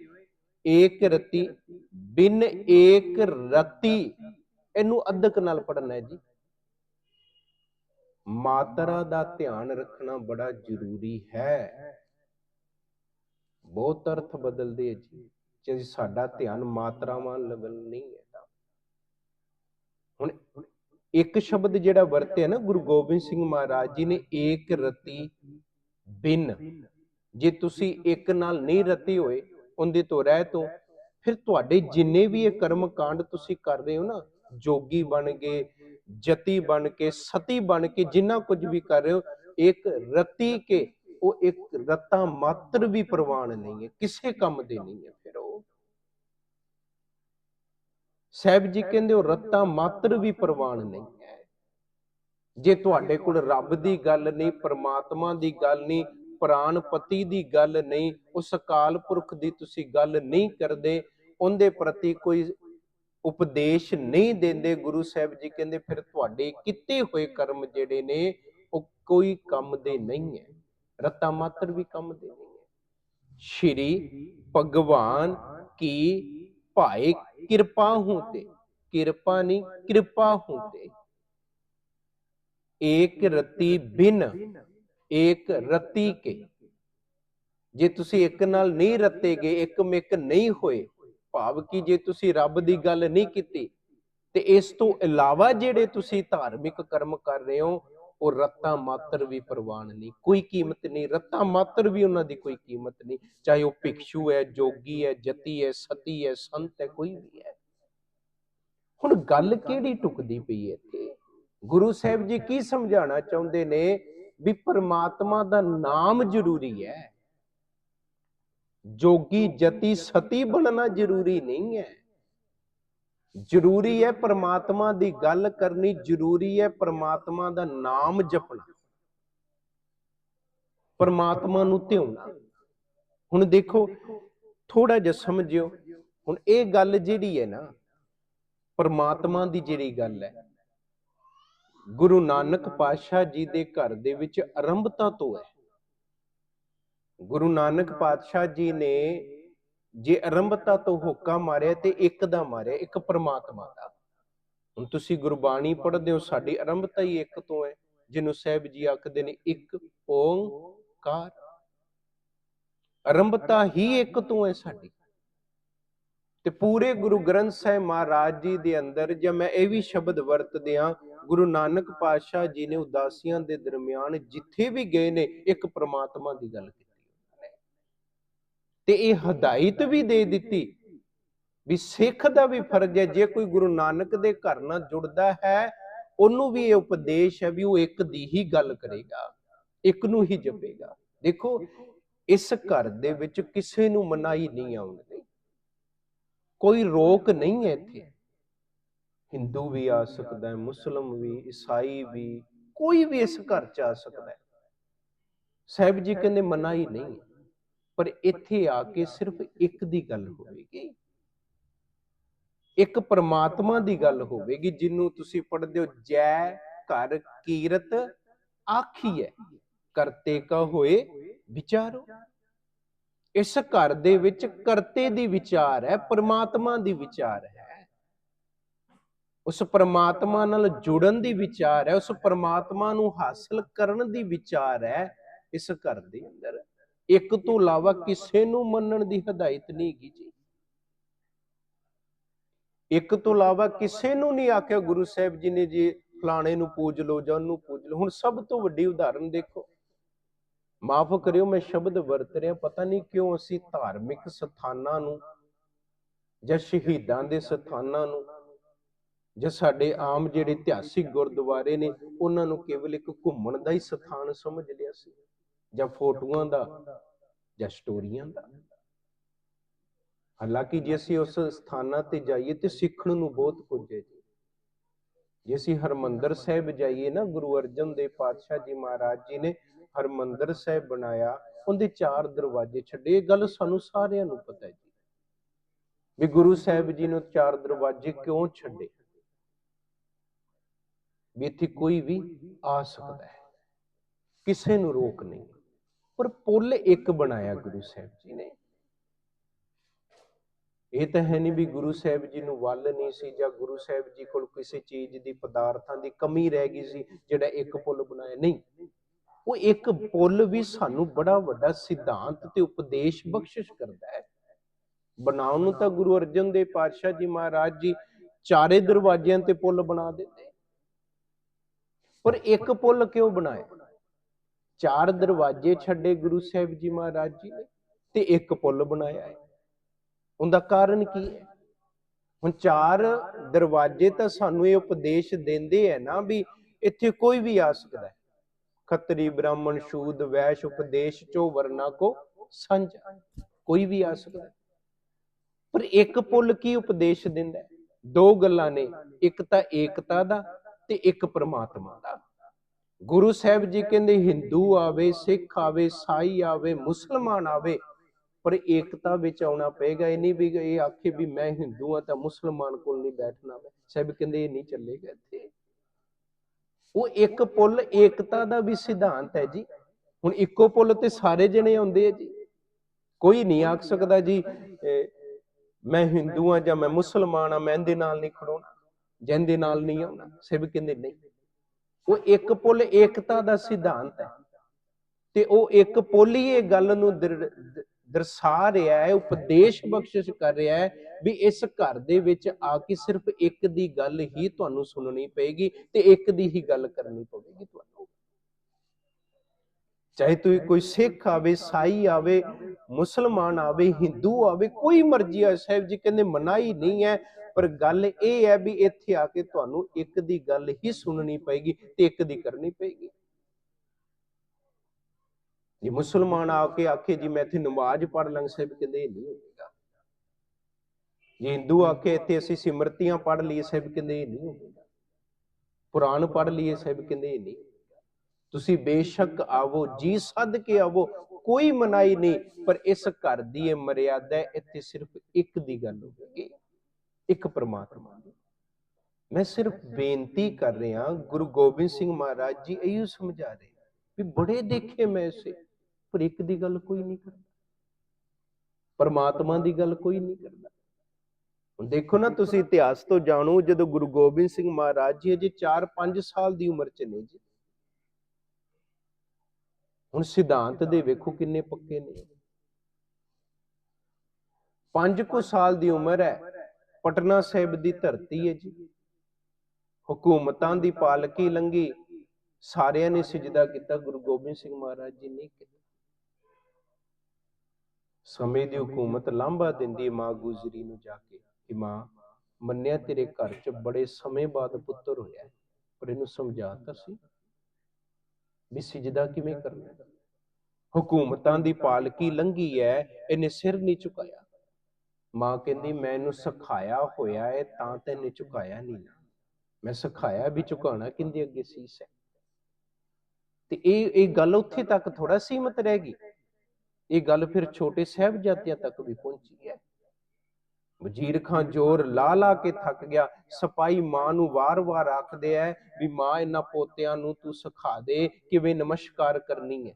ਏਕ ਰਤੀ, ਬਿਨ ਏਕ ਰਤੀ। ਇਹਨੂੰ ਅਧਕ ਨਾਲ ਪੜਨਾ ਹੈ ਜੀ। ਮਾਤਰਾ ਦਾ ਧਿਆਨ ਰੱਖਣਾ ਬੜਾ ਜ਼ਰੂਰੀ ਹੈ। ਬਹੁਤ ਅਰਥ ਬਦਲਦੇ ਹੈ ਜੀ। ਜੇ ਸਾਡਾ ਧਿਆਨ ਮਾਤਰਾਵਾਂ ਲਗਨ ਨਹੀਂ ਹੈ ਤਾਂ। ਹੁਣ ਇੱਕ ਸ਼ਬਦ ਜਿਹੜਾ ਵਰਤਿਆ ਨਾ, ਗੁਰੂ ਗੋਬਿੰਦ ਸਿੰਘ ਮਹਾਰਾਜ ਜੀ ਨੇ, ਏਕ ਰਤੀ ਬਿਨ। ਜੇ ਤੁਸੀਂ ਇੱਕ ਨਾਲ ਨਹੀਂ ਰਤੇ ਹੋਏ, ਉਹਦੇ ਤੋਂ ਰਹਿ ਤੋਂ। ਫਿਰ ਤੁਹਾਡੇ ਜਿੰਨੇ ਵੀ ਇਹ ਕਰਮ ਕਾਂਡ ਤੁਸੀਂ ਕਰ ਰਹੇ ਹੋ ਨਾ, ਜੋਗੀ ਬਣ ਗਏ ਜਤੀ ਬਣ ਕੇ, ਸਤੀ ਬਣ ਕੇ, ਜਿੰਨਾ ਕੁਝ ਵੀ ਕਰ ਰਹੇ ਹੋ, ਇੱਕ ਰਤੀ ਕੇ, ਉਹ ਇੱਕ ਰਤਾ ਮਾਤਰ ਵੀ ਪ੍ਰਵਾਨ ਨਹੀਂ ਹੈ, ਕਿਸੇ ਕੰਮ ਦੇ ਨਹੀਂ ਹੈ ਫਿਰ ਉਹ। ਸਾਹਿਬ ਜੀ ਕਹਿੰਦੇ ਉਹ ਰੱਤਾ ਮਾਤਰ ਵੀ ਪ੍ਰਵਾਨ ਨਹੀਂ ਹੈ। ਜੇ ਤੁਹਾਡੇ ਕੋਲ ਰੱਬ ਦੀ ਗੱਲ ਨਹੀਂ, ਪਰਮਾਤਮਾ ਦੀ ਗੱਲ ਨਹੀਂ ਪ੍ਰਾਨਪਤੀ ਦੀ ਗੱਲ ਨਹੀਂ ਉਸ ਅਕਾਲ ਪੁਰਖ ਦੀ ਤੁਸੀਂ ਗੱਲ ਨਹੀਂ ਕਰਦੇ, ਉਹਦੇ ਪ੍ਰਤੀ ਕੋਈ ਉਪਦੇਸ਼ ਨਹੀਂ ਦਿੰਦੇ, ਗੁਰੂ ਸਾਹਿਬ ਜੀ ਕਹਿੰਦੇ ਫਿਰ ਤੁਹਾਡੇ ਕੀਤੇ ਹੋਏ ਕਰਮ ਜਿਹੜੇ ਨੇ, ਉਹ ਕੋਈ ਕੰਮ ਦੇ ਨਹੀਂ ਹੈ। ਰਤਾ ਮਾਤਰ ਵੀ ਕੰਮ ਦੇ ਨਹੀਂ ਹੈ। ਸ਼੍ਰੀ ਭਗਵਾਨ ਕੀ ਭਾਏ ਕਿਰਪਾ ਹੁੰਤੇ, ਕਿਰਪਾ ਨਹੀਂ, ਕਿਰਪਾ ਹੁੰਤੇ। ਏਕ ਰਤੀ ਬਿਨ, ਏਕ ਰਤੀ ਕੇ। ਜੇ ਤੁਸੀਂ ਇੱਕ ਨਾਲ ਨਹੀਂ ਰਤੇ ਗਏ ਇੱਕ ਮਿਕ ਨਹੀਂ ਹੋਏ, ਭਾਵ ਕਿ ਜੇ ਤੁਸੀਂ ਰੱਬ ਦੀ ਗੱਲ ਨਹੀਂ ਕੀਤੀ, ਤੇ ਇਸ ਤੋਂ ਇਲਾਵਾ ਜਿਹੜੇ ਤੁਸੀਂ ਧਾਰਮਿਕ ਕਰਮ ਕਰ ਰਹੇ ਹੋ ਉਹ ਰੱਤਾ ਮਾਤਰ ਵੀ ਪ੍ਰਵਾਨ ਨਹੀਂ ਕੋਈ ਕੀਮਤ ਨਹੀਂ ਰੱਤਾ ਮਾਤਰ ਵੀ ਉਹਨਾਂ ਦੀ ਕੋਈ ਕੀਮਤ ਨਹੀਂ ਚਾਹੇ ਉਹ ਭਿਕਸ਼ੂ ਹੈ, ਜੋਗੀ ਹੈ, ਜਤੀ ਹੈ, ਸਤੀ ਹੈ, ਸੰਤ ਹੈ, ਕੋਈ ਵੀ ਹੈ। ਹੁਣ ਗੱਲ ਕਿਹੜੀ ਟੁਕਦੀ ਪਈ ਹੈ ਇੱਥੇ? ਗੁਰੂ ਸਾਹਿਬ ਜੀ ਕੀ ਸਮਝਾਉਣਾ ਚਾਹੁੰਦੇ ਨੇ ਵੀ ਪਰਮਾਤਮਾ ਦਾ ਨਾਮ ਜ਼ਰੂਰੀ ਹੈ। ਜੋਗੀ, ਜਤੀ, ਸਤੀ ਬਣਨਾ ਜ਼ਰੂਰੀ ਨਹੀਂ ਹੈ। ਜ਼ਰੂਰੀ ਹੈ ਪਰਮਾਤਮਾ ਦੀ ਗੱਲ ਕਰਨੀ, ਜ਼ਰੂਰੀ ਹੈ ਪਰਮਾਤਮਾ ਦਾ ਨਾਮ ਜਪਣਾ। ਪਰਮਾਤਮਾ ਨੂੰ ਧਿਆਉਣਾ। ਹੁਣ ਦੇਖੋ ਥੋੜਾ ਜਿਹਾ ਸਮਝਿਓ, ਹੁਣ ਇਹ ਗੱਲ ਜਿਹੜੀ ਹੈ ਨਾ, ਪਰਮਾਤਮਾ ਦੀ ਜਿਹੜੀ ਗੱਲ ਹੈ, ਗੁਰੂ ਨਾਨਕ ਪਾਤਸ਼ਾਹ ਜੀ ਦੇ ਘਰ ਦੇ ਵਿੱਚ ਆਰੰਭਤਾ ਤੋਂ ਹੈ। ਗੁਰੂ ਨਾਨਕ ਪਾਤਸ਼ਾਹ ਜੀ ਨੇ ਜੇ ਅਰੰਭਤਾ ਤੋਂ ਹੋਕਾ ਮਾਰਿਆ ਤੇ ਇੱਕ ਦਾ ਮਾਰਿਆ, ਇੱਕ ਪਰਮਾਤਮਾ ਦਾ। ਹੁਣ ਤੁਸੀਂ ਗੁਰਬਾਣੀ ਪੜ੍ਹਦੇ ਹੋ, ਸਾਡੀ ਆਰੰਭਤਾ ਹੀ ਇੱਕ ਤੋਂ ਹੈ, ਜਿਹਨੂੰ ਸਾਹਿਬ ਜੀ ਆਖਦੇ ਨੇ, ਇੱਕ ਓੰਕਾਰ। ਆਰੰਭਤਾ ਹੀ ਇੱਕ ਤੋਂ ਹੈ ਸਾਡੀ। ਤੇ ਪੂਰੇ ਗੁਰੂ ਗ੍ਰੰਥ ਸਾਹਿਬ ਮਹਾਰਾਜ ਜੀ ਦੇ ਅੰਦਰ, ਜੇ ਮੈਂ ਇਹ ਵੀ ਸ਼ਬਦ ਵਰਤਦਿਆਂ ਗੁਰੂ ਨਾਨਕ ਪਾਤਸ਼ਾਹ ਜੀ ਨੇ ਉਦਾਸੀਆਂ ਦੇ ਦਰਮਿਆਨ ਜਿੱਥੇ ਵੀ ਗਏ ਨੇ, ਇੱਕ ਪ੍ਰਮਾਤਮਾ ਦੀ ਗੱਲ ਕੀਤੀ। ਤੇ ਇਹ ਹਦਾਇਤ ਵੀ ਦੇ ਦਿੱਤੀ ਵੀ ਸਿੱਖ ਦਾ ਵੀ ਫਰਜ਼ ਹੈ, ਜੇ ਕੋਈ ਗੁਰੂ ਨਾਨਕ ਦੇ ਘਰ ਨਾਲ ਜੁੜਦਾ ਹੈ, ਉਹਨੂੰ ਵੀ ਇਹ ਉਪਦੇਸ਼ ਹੈ ਵੀ ਉਹ ਇੱਕ ਦੀ ਹੀ ਗੱਲ ਕਰੇਗਾ, ਇੱਕ ਨੂੰ ਹੀ ਜਪੇਗਾ। ਦੇਖੋ, ਇਸ ਘਰ ਦੇ ਵਿੱਚ ਕਿਸੇ ਨੂੰ ਮਨਾਈ ਨਹੀਂ ਆਉਣ ਦੀ ਕੋਈ ਰੋਕ ਨਹੀਂ ਹੈ ਇੱਥੇ। ਹਿੰਦੂ ਵੀ ਆ ਸਕਦਾ ਹੈ, ਮੁਸਲਮ ਵੀ, ਈਸਾਈ ਵੀ, ਕੋਈ ਵੀ ਇਸ ਘਰ ਚ ਆ ਸਕਦਾ ਹੈ। ਸਾਹਿਬ ਜੀ ਕਹਿੰਦੇ ਮਨਾਹੀ ਨਹੀਂ ਪਰ ਇੱਥੇ ਆ ਕੇ ਸਿਰਫ ਇੱਕ ਦੀ ਗੱਲ ਹੋਵੇਗੀ। ਇੱਕ ਪਰਮਾਤਮਾ ਦੀ ਗੱਲ ਹੋਵੇਗੀ, ਜਿਹਨੂੰ ਤੁਸੀਂ ਪੜ੍ਹਦੇ ਹੋ, ਜੈ ਘਰ ਕੀਰਤ ਆਖੀਐ ਕਰਤੇ ਕਾ ਹੋਏ ਵਿਚਾਰੋ। ਇਸ ਘਰ ਦੇ ਵਿੱਚ ਕਰਤੇ ਦੀ ਵਿਚਾਰ ਹੈ, ਪਰਮਾਤਮਾ ਦੀ ਵਿਚਾਰ ਹੈ। ਉਸ ਪਰਮਾਤਮਾ ਨਾਲ ਜੁੜਨ ਦੀ ਵਿਚਾਰ ਹੈ, ਉਸ ਪਰਮਾਤਮਾ ਨੂੰ ਹਾਸਲ ਕਰਨ ਦੀ ਵਿਚਾਰ ਹੈ, ਇਸ ਘਰ ਦੇ ਅੰਦਰ। ਇੱਕ ਤੋਂ ਇਲਾਵਾ ਕਿਸੇ ਨੂੰ ਮੰਨਣ ਦੀ ਹਦਾਇਤ ਨਹੀਂ ਹੈਗੀ ਜੀ। ਇੱਕ ਤੋਂ ਇਲਾਵਾ ਕਿਸੇ ਨੂੰ ਨਹੀਂ ਆਖਿਆ ਗੁਰੂ ਸਾਹਿਬ ਜੀ ਨੇ ਜੀ ਫਲਾਣੇ ਨੂੰ ਪੂਜ ਲਓ ਜਾਂ ਉਹਨੂੰ ਪੂਜ ਲਓ। ਹੁਣ ਸਭ ਤੋਂ ਵੱਡੀ ਉਦਾਹਰਣ ਦੇਖੋ। ਮਾਫ ਕਰਿਓ, ਮੈਂ ਸ਼ਬਦ ਵਰਤ ਰਿਹਾ, ਪਤਾ ਨਹੀਂ ਕਿਉਂ ਅਸੀਂ ਧਾਰਮਿਕ ਸਥਾਨਾਂ ਨੂੰ ਜਾਂ ਸ਼ਹੀਦਾਂ ਦੇ ਸਥਾਨਾਂ ਨੂੰ ਜਾਂ ਸਾਡੇ ਆਮ ਜਿਹੜੇ ਇਤਿਹਾਸਿਕ ਗੁਰਦੁਆਰੇ ਨੇ, ਉਹਨਾਂ ਨੂੰ ਕੇਵਲ ਇੱਕ ਘੁੰਮਣ ਦਾ ਹੀ ਸਥਾਨ ਸਮਝ ਲਿਆ ਸੀ। ਜਾਂ ਫੋਟੋਆਂ ਦਾ ਜਾਂ ਸਟੋਰੀਆਂ ਦਾ। ਹਾਲਾਂਕਿ ਜੇ ਅਸੀਂ ਉਸ ਸਥਾਨਾਂ ਤੇ ਜਾਈਏ ਤੇ ਸਿੱਖਣ ਨੂੰ ਬਹੁਤ ਕੁਝ ਹੈ ਜੀ। ਜੇ ਅਸੀਂ ਹਰਮੰਦਰ ਸਾਹਿਬ ਜਾਈਏ ਨਾ, ਗੁਰੂ ਅਰਜਨ ਦੇਵ ਪਾਤਸ਼ਾਹ ਜੀ ਮਹਾਰਾਜ ਜੀ ਨੇ ਹਰਮੰਦਰ ਸਾਹਿਬ ਬਣਾਇਆ, ਉਹਦੇ ਚਾਰ ਦਰਵਾਜ਼ੇ ਛੱਡੇ। ਇਹ ਗੱਲ ਸਾਨੂੰ ਸਾਰਿਆਂ ਨੂੰ ਪਤਾ ਹੈ ਜੀ। ਵੀ ਗੁਰੂ ਸਾਹਿਬ ਜੀ ਨੇ ਚਾਰ ਦਰਵਾਜ਼ੇ ਕਿਉਂ ਛੱਡੇ? ਵੀ ਇੱਥੇ ਕੋਈ ਵੀ ਆ ਸਕਦਾ ਹੈ। ਕਿਸੇ ਨੂੰ ਰੋਕ ਨਹੀਂ। ਪਰ ਪੁੱਲ ਇੱਕ ਬਣਾਇਆ ਗੁਰੂ ਸਾਹਿਬ ਜੀ ਨੇ। ਇਹ ਤਾਂ ਹੈ ਨਹੀਂ ਵੀ ਗੁਰੂ ਸਾਹਿਬ ਜੀ ਨੂੰ ਵੱਲ ਨਹੀਂ ਸੀ ਜਾਂ ਗੁਰੂ ਸਾਹਿਬ ਜੀ ਕੋਲ ਕਿਸੇ ਚੀਜ਼ ਦੀ ਪਦਾਰਥਾਂ ਦੀ ਕਮੀ ਰਹਿ ਗਈ ਸੀ ਜਿਹੜਾ ਇੱਕ ਪੁੱਲ ਬਣਾਇਆ। ਨਹੀਂ, ਉਹ ਇੱਕ ਪੁੱਲ ਵੀ ਸਾਨੂੰ ਬੜਾ ਵੱਡਾ ਸਿਧਾਂਤ ਤੇ ਉਪਦੇਸ਼ ਬਖਸ਼ਿਸ਼ ਕਰਦਾ ਹੈ। ਬਣਾਉਣ ਨੂੰ ਤਾਂ ਗੁਰੂ ਅਰਜਨ ਦੇਵ ਪਾਤਸ਼ਾਹ ਜੀ ਮਹਾਰਾਜ ਜੀ ਚਾਰੇ ਦਰਵਾਜ਼ਿਆਂ ਤੇ ਪੁੱਲ ਬਣਾ ਦਿੰਦੇ। ਪਰ ਇੱਕ ਪੁੱਲ ਕਿਉਂ ਬਣਾਇਆ? ਚਾਰ ਦਰਵਾਜ਼ੇ ਛੱਡੇ ਗੁਰੂ ਸਾਹਿਬ ਜੀ ਮਹਾਰਾਜ ਜੀ ਨੇ ਤੇ ਇੱਕ ਪੁੱਲ ਬਣਾਇਆ ਹੈ। ਉਹਦਾ ਕਾਰਨ ਕੀ ਹੈ? ਹੁਣ ਚਾਰ ਦਰਵਾਜ਼ੇ ਤਾਂ ਸਾਨੂੰ ਇਹ ਉਪਦੇਸ਼ ਦਿੰਦੇ ਹੈ ਨਾ ਵੀ ਇੱਥੇ ਕੋਈ ਵੀ ਆ ਸਕਦਾ ਹੈ। ਖੱਤਰੀ ਬ੍ਰਾਹਮਣ ਸ਼ੂਦ ਵੈਸ਼ ਉਪਦੇਸ਼ ਚੋ ਵਰਨਾ ਕੋ ਸਾਂਝਾ ਕੋਈ ਵੀ ਆ ਸਕਦਾ ਹੈ। ਪਰ ਇੱਕ ਪੁੱਲ ਕੀ ਉਪਦੇਸ਼ ਦਿੰਦਾ ਦੋ ਗੱਲਾਂ ਨੇ, ਇੱਕ ਤਾਂ ਏਕਤਾ ਦਾ ਤੇ ਇੱਕ ਪ੍ਰਮਾਤਮਾ ਦਾ। ਗੁਰੂ ਸਾਹਿਬ ਜੀ ਕਹਿੰਦੇ, ਹਿੰਦੂ ਆਵੇ, ਸਿੱਖ ਆਵੇ, ਸਾਈ ਆਵੇ, ਮੁਸਲਮਾਨ ਆਵੇ, ਪਰ ਏਕਤਾ ਵਿੱਚ ਆਉਣਾ ਪਏਗਾ। ਇਹ ਨਹੀਂ ਵੀ ਇਹ ਆਖੇ ਵੀ ਮੈਂ ਹਿੰਦੂ ਆ ਤਾਂ ਮੁਸਲਮਾਨ ਕੋਲ ਨਹੀਂ ਬੈਠਣਾ ਮੈਂ। ਸਾਹਿਬ ਕਹਿੰਦੇ, ਇਹ ਨਹੀਂ ਚੱਲੇਗਾ ਇੱਥੇ। ਉਹ ਇੱਕ ਪੁੱਲ ਏਕਤਾ ਦਾ ਵੀ ਸਿਧਾਂਤ ਹੈ ਜੀ। ਹੁਣ ਇੱਕੋ ਪੁੱਲ ਤੇ ਸਾਰੇ ਜਣੇ ਆਉਂਦੇ ਆ ਜੀ। ਕੋਈ ਨਹੀਂ ਆਖ ਸਕਦਾ ਜੀ ਮੈਂ ਹਿੰਦੂ ਆ ਜਾਂ ਮੈਂ ਮੁਸਲਮਾਨ ਆ ਮੈਂ ਇਹਦੇ ਨਾਲ ਨਹੀਂ ਖੜੋਣਾ ਜਿਹਦੇ ਨਾਲ ਨਹੀਂ ਆਉਣਾ। ਸਿਰ ਕਹਿੰਦੇ, ਨਹੀਂ। ਉਹ ਇੱਕ ਪੁੱਲ ਏਕਤਾ ਦਾ ਸਿਧਾਂਤ ਹੈ। ਤੇ ਉਹ ਇੱਕ ਪੁੱਲ ਹੀ ਇਹ ਗੱਲ ਨੂੰ ਦਰ- ਦਰਸਾ ਰਿਹਾ ਹੈ, ਉਪਦੇਸ਼ ਬਖਸ਼ਿਸ਼ ਕਰ ਰਿਹਾ ਹੈ ਵੀ ਇਸ ਘਰ ਦੇ ਵਿੱਚ ਆ ਕੇ ਸਿਰਫ ਇੱਕ ਦੀ ਗੱਲ ਹੀ ਤੁਹਾਨੂੰ ਸੁਣਨੀ ਪਏਗੀ ਤੇ ਇੱਕ ਦੀ ਹੀ ਗੱਲ ਕਰਨੀ ਪਵੇਗੀ ਤੁਹਾਨੂੰ। ਚਾਹੇ ਤੁਸੀਂ ਕੋਈ ਸਿੱਖ ਆਵੇ, ਸਾਈ ਆਵੇ, ਮੁਸਲਮਾਨ ਆਵੇ, ਹਿੰਦੂ ਆਵੇ, ਕੋਈ ਮਰਜ਼ੀ ਆ, ਸਾਹਿਬ ਜੀ ਕਹਿੰਦੇ ਮਨਾਈ ਨਹੀਂ ਹੈ। ਪਰ ਗੱਲ ਇਹ ਹੈ ਵੀ ਇੱਥੇ ਆ ਕੇ ਤੁਹਾਨੂੰ ਇੱਕ ਦੀ ਗੱਲ ਹੀ ਸੁਣਨੀ ਪਏਗੀ ਤੇ ਇੱਕ ਦੀ ਕਰਨੀ ਪਏਗੀ। ਜੇ ਮੁਸਲਮਾਨ ਆ ਕੇ ਆਖੇ, ਜੀ ਮੈਂ ਇੱਥੇ ਨਮਾਜ਼ ਪੜ੍ਹ ਲਾਂ ਸਾਹਿਬ ਕਹਿੰਦੇ ਨਹੀਂ ਹੋਵੇਗਾ। ਜੇ ਹਿੰਦੂ ਆ ਕੇ ਇੱਥੇ ਅਸੀਂ ਸਿਮਰਤੀਆਂ ਪੜ੍ਹ ਲਈਏ ਸਾਹਿਬ ਕਹਿੰਦੇ ਇਹ ਨਹੀਂ ਹੋਵੇਗਾ। ਕੁਰਾਨ ਪੜ੍ਹ ਲਈਏ ਸਾਹਿਬ ਕਹਿੰਦੇ ਨਹੀਂ ਤੁਸੀਂ ਬੇਸ਼ੱਕ ਆਵੋ, ਜੀ ਸੱਦ ਕੇ ਆਵੋ, ਕੋਈ ਮਨਾਈ ਨਹੀਂ, ਪਰ ਇਸ ਘਰ ਦੀ ਇਹ ਮਰਿਆਦਾ ਇੱਥੇ ਸਿਰਫ ਇੱਕ ਦੀ ਗੱਲ ਹੋਵੇਗੀ। ਇੱਕ ਪਰਮਾਤਮਾ ਦੀ। ਮੈਂ ਸਿਰਫ ਬੇਨਤੀ ਕਰ ਰਿਹਾ, ਗੁਰੂ ਗੋਬਿੰਦ ਸਿੰਘ ਮਹਾਰਾਜ ਜੀ ਇਹੋ ਸਮਝਾ ਰਹੇ ਵੀ ਬੜੇ ਦੇਖੇ ਮੈਂ ਇਸੇ, ਪਰ ਇੱਕ ਦੀ ਗੱਲ ਕੋਈ ਨਹੀਂ ਕਰਦਾ। ਪਰਮਾਤਮਾ ਦੀ ਗੱਲ ਕੋਈ ਨਹੀਂ ਕਰਦਾ। ਹੁਣ ਦੇਖੋ ਨਾ, ਤੁਸੀਂ ਇਤਿਹਾਸ ਤੋਂ ਜਾਣੋ, ਜਦੋਂ ਗੁਰੂ ਗੋਬਿੰਦ ਸਿੰਘ ਮਹਾਰਾਜ ਜੀ ਅਜੇ 4-5 ਸਾਲ ਦੀ ਉਮਰ ਚ ਨੇ ਜੀ। ਹੁਣ ਸਿਧਾਂਤ ਦੇ ਵੇਖੋ ਕਿੰਨੇ ਪੱਕੇ ਨੇ। 5 ਕੁ ਸਾਲ ਦੀ ਉਮਰ ਹੈ। ਪਟਨਾ ਸਾਹਿਬ ਦੀ ਧਰਤੀ ਹੈ ਜੀ। ਹਕੂਮਤਾਂ ਦੀ ਪਾਲਕੀ ਲੰਗੀ ਸਾਰਿਆਂ ਨੇ ਸਜਦਾ ਕੀਤਾ, ਗੁਰੂ ਗੋਬਿੰਦ ਸਿੰਘ ਮਹਾਰਾਜ ਜੀ ਨੇ ਕੀਤਾ। ਸਮੇਂ ਦੀ ਹਕੂਮਤ ਲਾਂਭਾ ਦਿੰਦੀ ਮਾਂ ਗੁਜਰੀ ਨੂੰ ਜਾ ਕੇ ਕਿ ਮਾਂ, ਮੰਨਿਆ ਤੇਰੇ ਘਰ 'ਚ ਬੜੇ ਸਮੇਂ ਬਾਅਦ ਪੁੱਤਰ ਹੋਇਆ ਪਰ ਇਹਨੂੰ ਸਮਝਾ ਤਾਂ ਸੀ ਵੀ ਸਜਦਾ ਕਿਵੇਂ ਕਰਨਾ ਹਕੂਮਤਾਂ ਦੀ ਪਾਲਕੀ ਲੰਗੀ ਹੈ, ਇਹਨੇ ਸਿਰ ਨਹੀਂ ਝੁਕਾਇਆ। ਮਾਂ ਕਹਿੰਦੀ ਮੈਂ ਇਹਨੂੰ ਸਿਖਾਇਆ ਹੋਇਆ ਹੈ ਤਾਂ ਤੈਨੇ ਝੁਕਾਇਆ ਨਹੀਂ ਮੈਂ ਸਿਖਾਇਆ ਵੀ ਝੁਕਾਉਣਾ ਕਿੰਦੇ ਅੱਗੇ ਸੀਸ ਹੈ ਤੇ ਇਹ ਇਹ ਗੱਲ ਉੱਥੇ ਤੱਕ ਥੋੜਾ ਸੀਮਤ ਰਹਿ ਗਈ। ਇਹ ਗੱਲ ਫਿਰ ਛੋਟੇ ਸਾਹਿਬਜ਼ਾਦਿਆਂ ਤੱਕ ਵੀ ਪਹੁੰਚੀ ਹੈ। ਵਜ਼ੀਰ ਖਾਂ ਜ਼ੋਰ ਲਾ ਲਾ ਕੇ ਥੱਕ ਗਿਆ। ਸਪਾਈ ਮਾਂ ਨੂੰ ਵਾਰ-ਵਾਰ ਆਖਦੇ ਐ ਵੀ, ਮਾਂ, ਇਹਨਾਂ ਪੋਤਿਆਂ ਨੂੰ ਤੂੰ ਸਿਖਾ ਦੇ, ਕਿਵੇਂ ਨਮਸਕਾਰ ਕਰਨੀ ਹੈ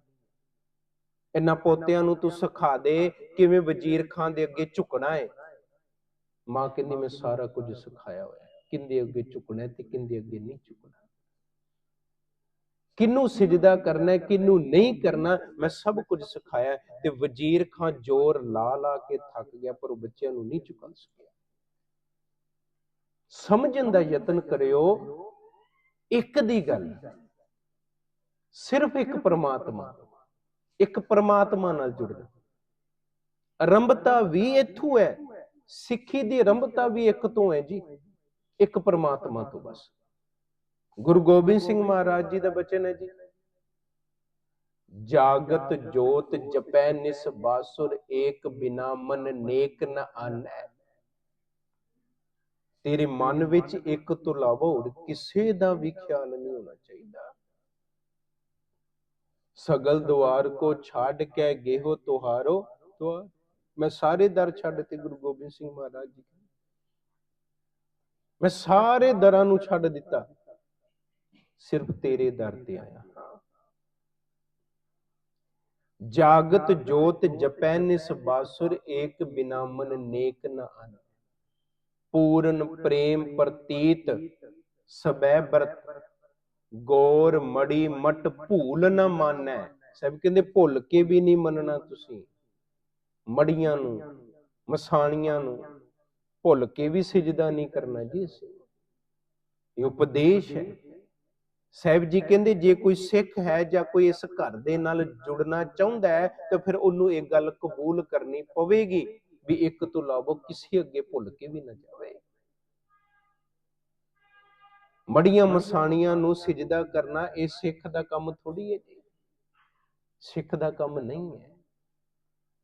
ਇਹਨਾਂ ਪੋਤਿਆਂ ਨੂੰ ਤੂੰ ਸਿਖਾ ਦੇ ਕਿਵੇਂ ਵਜ਼ੀਰ ਖਾਨ ਦੇ ਅੱਗੇ ਝੁਕਣਾ ਹੈ ਮਾਂ ਕਹਿੰਦੀ, ਮੈਂ ਸਾਰਾ ਕੁਝ ਸਿਖਾਇਆ ਹੋਇਆ। ਹੈ ਕਿੰਦੇ ਅੱਗੇ ਝੁਕਣਾ ਤੇ ਕਿੰਦੇ ਅੱਗੇ ਨਹੀਂ ਝੁਕਣਾ। ਕਿੰਨੂੰ ਸਜਦਾ ਕਰਨਾ ਹੈ ਕਿੰਨੂੰ ਨਹੀਂ ਕਰਨਾ, ਮੈਂ ਸਭ ਕੁਝ ਸਿਖਾਇਆ ਤੇ ਵਜ਼ੀਰ ਖਾਂ ਜ਼ੋਰ ਲਾ ਲਾ ਕੇ ਥੱਕ ਗਿਆ, ਪਰ ਉਹ ਬੱਚਿਆਂ ਨੂੰ ਨਹੀਂ ਝੁਕਾ ਸਕਿਆ। ਸਮਝਣ ਦਾ ਯਤਨ ਕਰਿਓ, ਇੱਕ ਦੀ ਗੱਲ, ਸਿਰਫ ਇੱਕ ਪਰਮਾਤਮਾ। ਇੱਕ ਪ੍ਰਮਾਤਮਾ ਨਾਲ ਜੁੜਨਾ। ਅਰੰਭਤਾ ਵੀ ਇੱਥੋਂ ਹੈ, ਸਿੱਖੀ ਦੀ ਅਰੰਭਤਾ ਵੀ ਇੱਕ ਤੋਂ ਹੈ ਜੀ, ਇੱਕ ਪ੍ਰਮਾਤਮਾ ਤੋਂ ਬਸ। ਗੁਰੂ ਗੋਬਿੰਦ ਸਿੰਘ ਮਹਾਰਾਜ ਜੀ ਦਾ ਬਚਨ ਹੈ ਜੀ, ਜਾਗਤ ਜੋਤ ਜਪੈ ਨਿਸ ਬਾਸੁਰ, ਏਕ ਬਿਨਾ ਮਨ ਨੇਕ ਨ ਆਨੈ। ਤੇਰੇ ਮਨ ਵਿੱਚ ਇੱਕ ਤੋਂ ਇਲਾਵਾ ਹੋਰ ਕਿਸੇ ਦਾ ਵੀ ਖਿਆਲ ਨਹੀਂ ਹੋਣਾ ਚਾਹੀਦਾ। ਸਗਲ ਦੁਆਰ ਕੋ ਛੱਡ ਕੇ ਗੇਹੋ ਤੁਹਾਰੋ। ਦੁਆਰ ਮੈਂ ਸਾਰੇ ਦਰ ਛੱਡ ਤੇ ਗੁਰੂ ਗੋਬਿੰਦ ਸਿੰਘ ਮਹਾਰਾਜ ਜੀ ਮੈਂ ਸਾਰੇ ਦਰਾਂ ਨੂੰ ਛੱਡ ਦਿੱਤਾ। ਸਿਰਫ ਤੇਰੇ ਦਰ ਤੇ ਆਇਆ। ਜਾਗਤ ਜੋਤ ਜਪੈ ਨਿਸ ਬਾਸੁਰ, ਏਕ ਬਿਨਾ ਮਨ ਨੇਕ ਨ ਆਨ ਪੂਰਨ ਪ੍ਰੇਮ ਪ੍ਰਤੀਤ ਸਬੈ ਬਰਤ ਗੌਰ ਮੜੀ ਮਟ ਭੂਲ ਨ ਮਾਨੈ। ਸਭ ਕਹਿੰਦੇ ਭੁੱਲ ਕੇ ਵੀ ਨਹੀਂ ਮੰਨਣਾ ਤੁਸੀਂ। ਮੜੀਆਂ ਨੂੰ, ਮਸਾਣੀਆਂ ਨੂੰ ਭੁੱਲ ਕੇ ਵੀ ਸਜਦਾ ਨਹੀਂ ਕਰਨਾ ਜੀ ਅਸੀਂ। ਇਹ ਉਪਦੇਸ਼ ਹੈ। ਸਾਹਿਬ ਜੀ ਕਹਿੰਦੇ ਜੇ ਕੋਈ ਸਿੱਖ ਹੈ ਜਾਂ ਕੋਈ ਇਸ ਘਰ ਦੇ ਨਾਲ ਜੁੜਨਾ ਚਾਹੁੰਦਾ ਹੈ, ਤਾਂ ਫਿਰ ਉਹਨੂੰ ਇਹ ਗੱਲ ਕਬੂਲ ਕਰਨੀ ਪਵੇਗੀ ਵੀ ਇੱਕ ਤੋਂ ਲਾਵੋ ਕਿਸੇ ਅੱਗੇ ਭੁੱਲ ਕੇ ਵੀ ਨਾ ਜਾਵੇ। ਮੜੀਆਂ ਮਸਾਣੀਆਂ ਨੂੰ ਸਜਦਾ ਕਰਨਾ, ਇਹ ਸਿੱਖ ਦਾ ਕੰਮ ਥੋੜੀ ਹੈ ਜੀ। ਸਿੱਖ ਦਾ ਕੰਮ ਨਹੀਂ ਹੈ।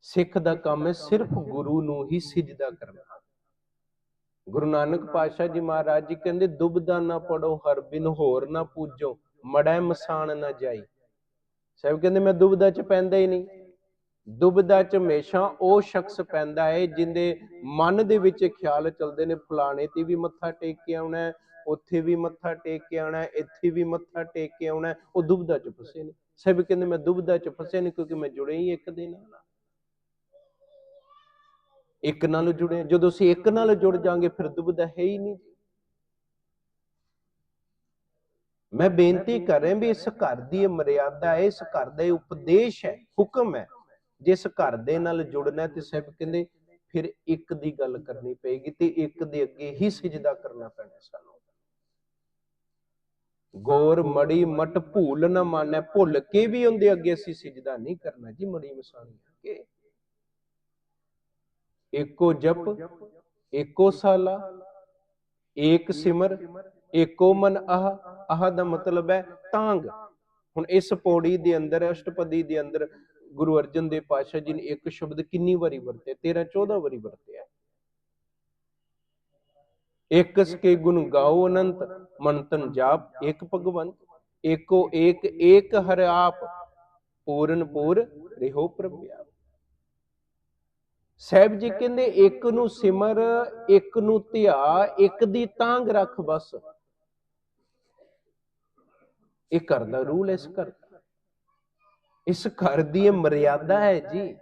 ਸਿੱਖ ਦਾ ਕੰਮ ਹੈ ਸਿਰਫ ਗੁਰੂ ਨੂੰ ਹੀ ਸਜਦਾ ਕਰਨਾ। ਗੁਰੂ ਨਾਨਕ ਪਾਤਸ਼ਾਹ ਜੀ ਮਹਾਰਾਜ ਜੀ ਕਹਿੰਦੇ, ਦੁਬਦਾ ਨਾ ਪੜੋ, ਹਰ ਬਿਨ ਹੋਰ ਨਾ ਪੂਜੋ, ਮੜੈ ਮਸਾਣ ਨਾ ਜਾਈ। ਸਾਹਿਬ ਕਹਿੰਦੇ, ਮੈਂ ਦੁਬਦਾ ਚ ਪੈਂਦਾ ਹੀ ਨਹੀਂ। ਦੁਬਦਾ ਚ ਹਮੇਸ਼ਾ ਉਹ ਸ਼ਖਸ ਪੈਂਦਾ ਹੈ ਜਿੰਦੇ ਮਨ ਦੇ ਵਿੱਚ ਖਿਆਲ ਚੱਲਦੇ ਨੇ, ਫਲਾਣੇ ਤੇ ਵੀ ਮੱਥਾ ਟੇਕ ਕੇ ਆਉਣਾ ਉੱਥੇ ਵੀ ਮੱਥਾ ਟੇਕ ਕੇ ਆਉਣਾ ਇੱਥੇ ਵੀ ਮੱਥਾ ਟੇਕ ਕੇ ਆਉਣਾ ਉਹ ਦੁਬਦਾ ਚ ਫਸੇ ਨੇ। ਸਭ ਕਹਿੰਦੇ ਮੈਂ ਦੁਬਦਾ ਚ ਫਸੇ ਨਹੀਂ ਕਿਉਂਕਿ ਮੈਂ ਜੁੜੇ ਹੀ ਇੱਕ ਦੇ ਨਾਲ ਇੱਕ ਨਾਲ ਜੁੜੇ ਜਦੋਂ ਅਸੀਂ ਇੱਕ ਨਾਲ ਜੁੜ ਜਾਾਂਗੇ, ਫਿਰ ਦੁਬਦਾ ਹੈ ਹੀ ਨਹੀਂ ਮੈਂ ਬੇਨਤੀ ਕਰ ਰਿਹਾ ਵੀ ਇਸ ਘਰ ਦੀ ਇਹ ਮਰਿਆਦਾ ਹੈ, ਇਸ ਘਰ ਦਾ ਇਹ ਉਪਦੇਸ਼ ਹੈ, ਹੁਕਮ ਹੈ। ਜਿਸ ਘਰ ਦੇ ਨਾਲ ਜੁੜਨਾ ਤੇ ਸਭ ਕਹਿੰਦੇ ਫਿਰ ਇੱਕ ਦੀ ਗੱਲ ਕਰਨੀ ਪਏਗੀ ਤੇ ਇੱਕ ਦੇ ਅੱਗੇ ਹੀ ਸਜਦਾ ਕਰਨਾ ਪੈਣਾ ਸਾਨੂੰ। ਗੌਰ ਮੜੀ ਮਟ ਭੂਲ ਨਾ ਮਾਨੈ, ਭੁੱਲ ਕੇ ਵੀ ਉਹਦੇ ਅੱਗੇ ਅਸੀਂ ਸਜਦਾ ਨਹੀਂ ਕਰਨਾ ਜੀ ਮੜੀ ਮਸਾਣੀ ਅੱਗੇ। ਏਕੋ ਜਪ ਏਕੋ ਸਾਲਾ, ਏਕ ਸਿਮਰ ਏਕੋ ਮਨ ਆਹ ਆਹ ਦਾ ਮਤਲਬ ਹੈ ਤਾਂਗ। ਹੁਣ ਇਸ ਪੌੜੀ ਦੇ ਅੰਦਰ, ਅਸ਼ਟਪਦੀ ਦੇ ਅੰਦਰ ਗੁਰੂ ਅਰਜਨ ਦੇਵ ਪਾਤਸ਼ਾਹ ਜੀ ਨੇ ਇੱਕ ਸ਼ਬਦ ਕਿੰਨੀ ਵਾਰੀ ਵਰਤਿਆ? 13 14 ਵਾਰੀ ਵਰਤਿਆ। ਇਕਸ ਕੇ ਗੁਣ ਗਾਓ ਅਨੰਤ, ਮੰਤਨ ਜਾਪ ਏਕ ਭਗਵੰਤ, ਏਕੋ ਏਕ ਏਕ ਹਰ ਆਪ, ਪੂਰਨ ਪੂਰ ਰਿਹੋ ਪ੍ਰਭਿਆ ਸਾਹਿਬ ਜੀ ਕਹਿੰਦੇ, ਇੱਕ ਨੂੰ ਸਿਮਰ, ਇੱਕ ਨੂੰ ਧਿਆ, ਇੱਕ ਦੀ ਤਾਂਗ ਰੱਖ ਬਸ। ਇਹ ਘਰ ਦਾ ਰੂਲ ਹੈ ਇਸ ਘਰ ਦਾ। ਇਸ ਘਰ ਦੀ ਇਹ ਮਰਿਆਦਾ ਹੈ ਜੀ।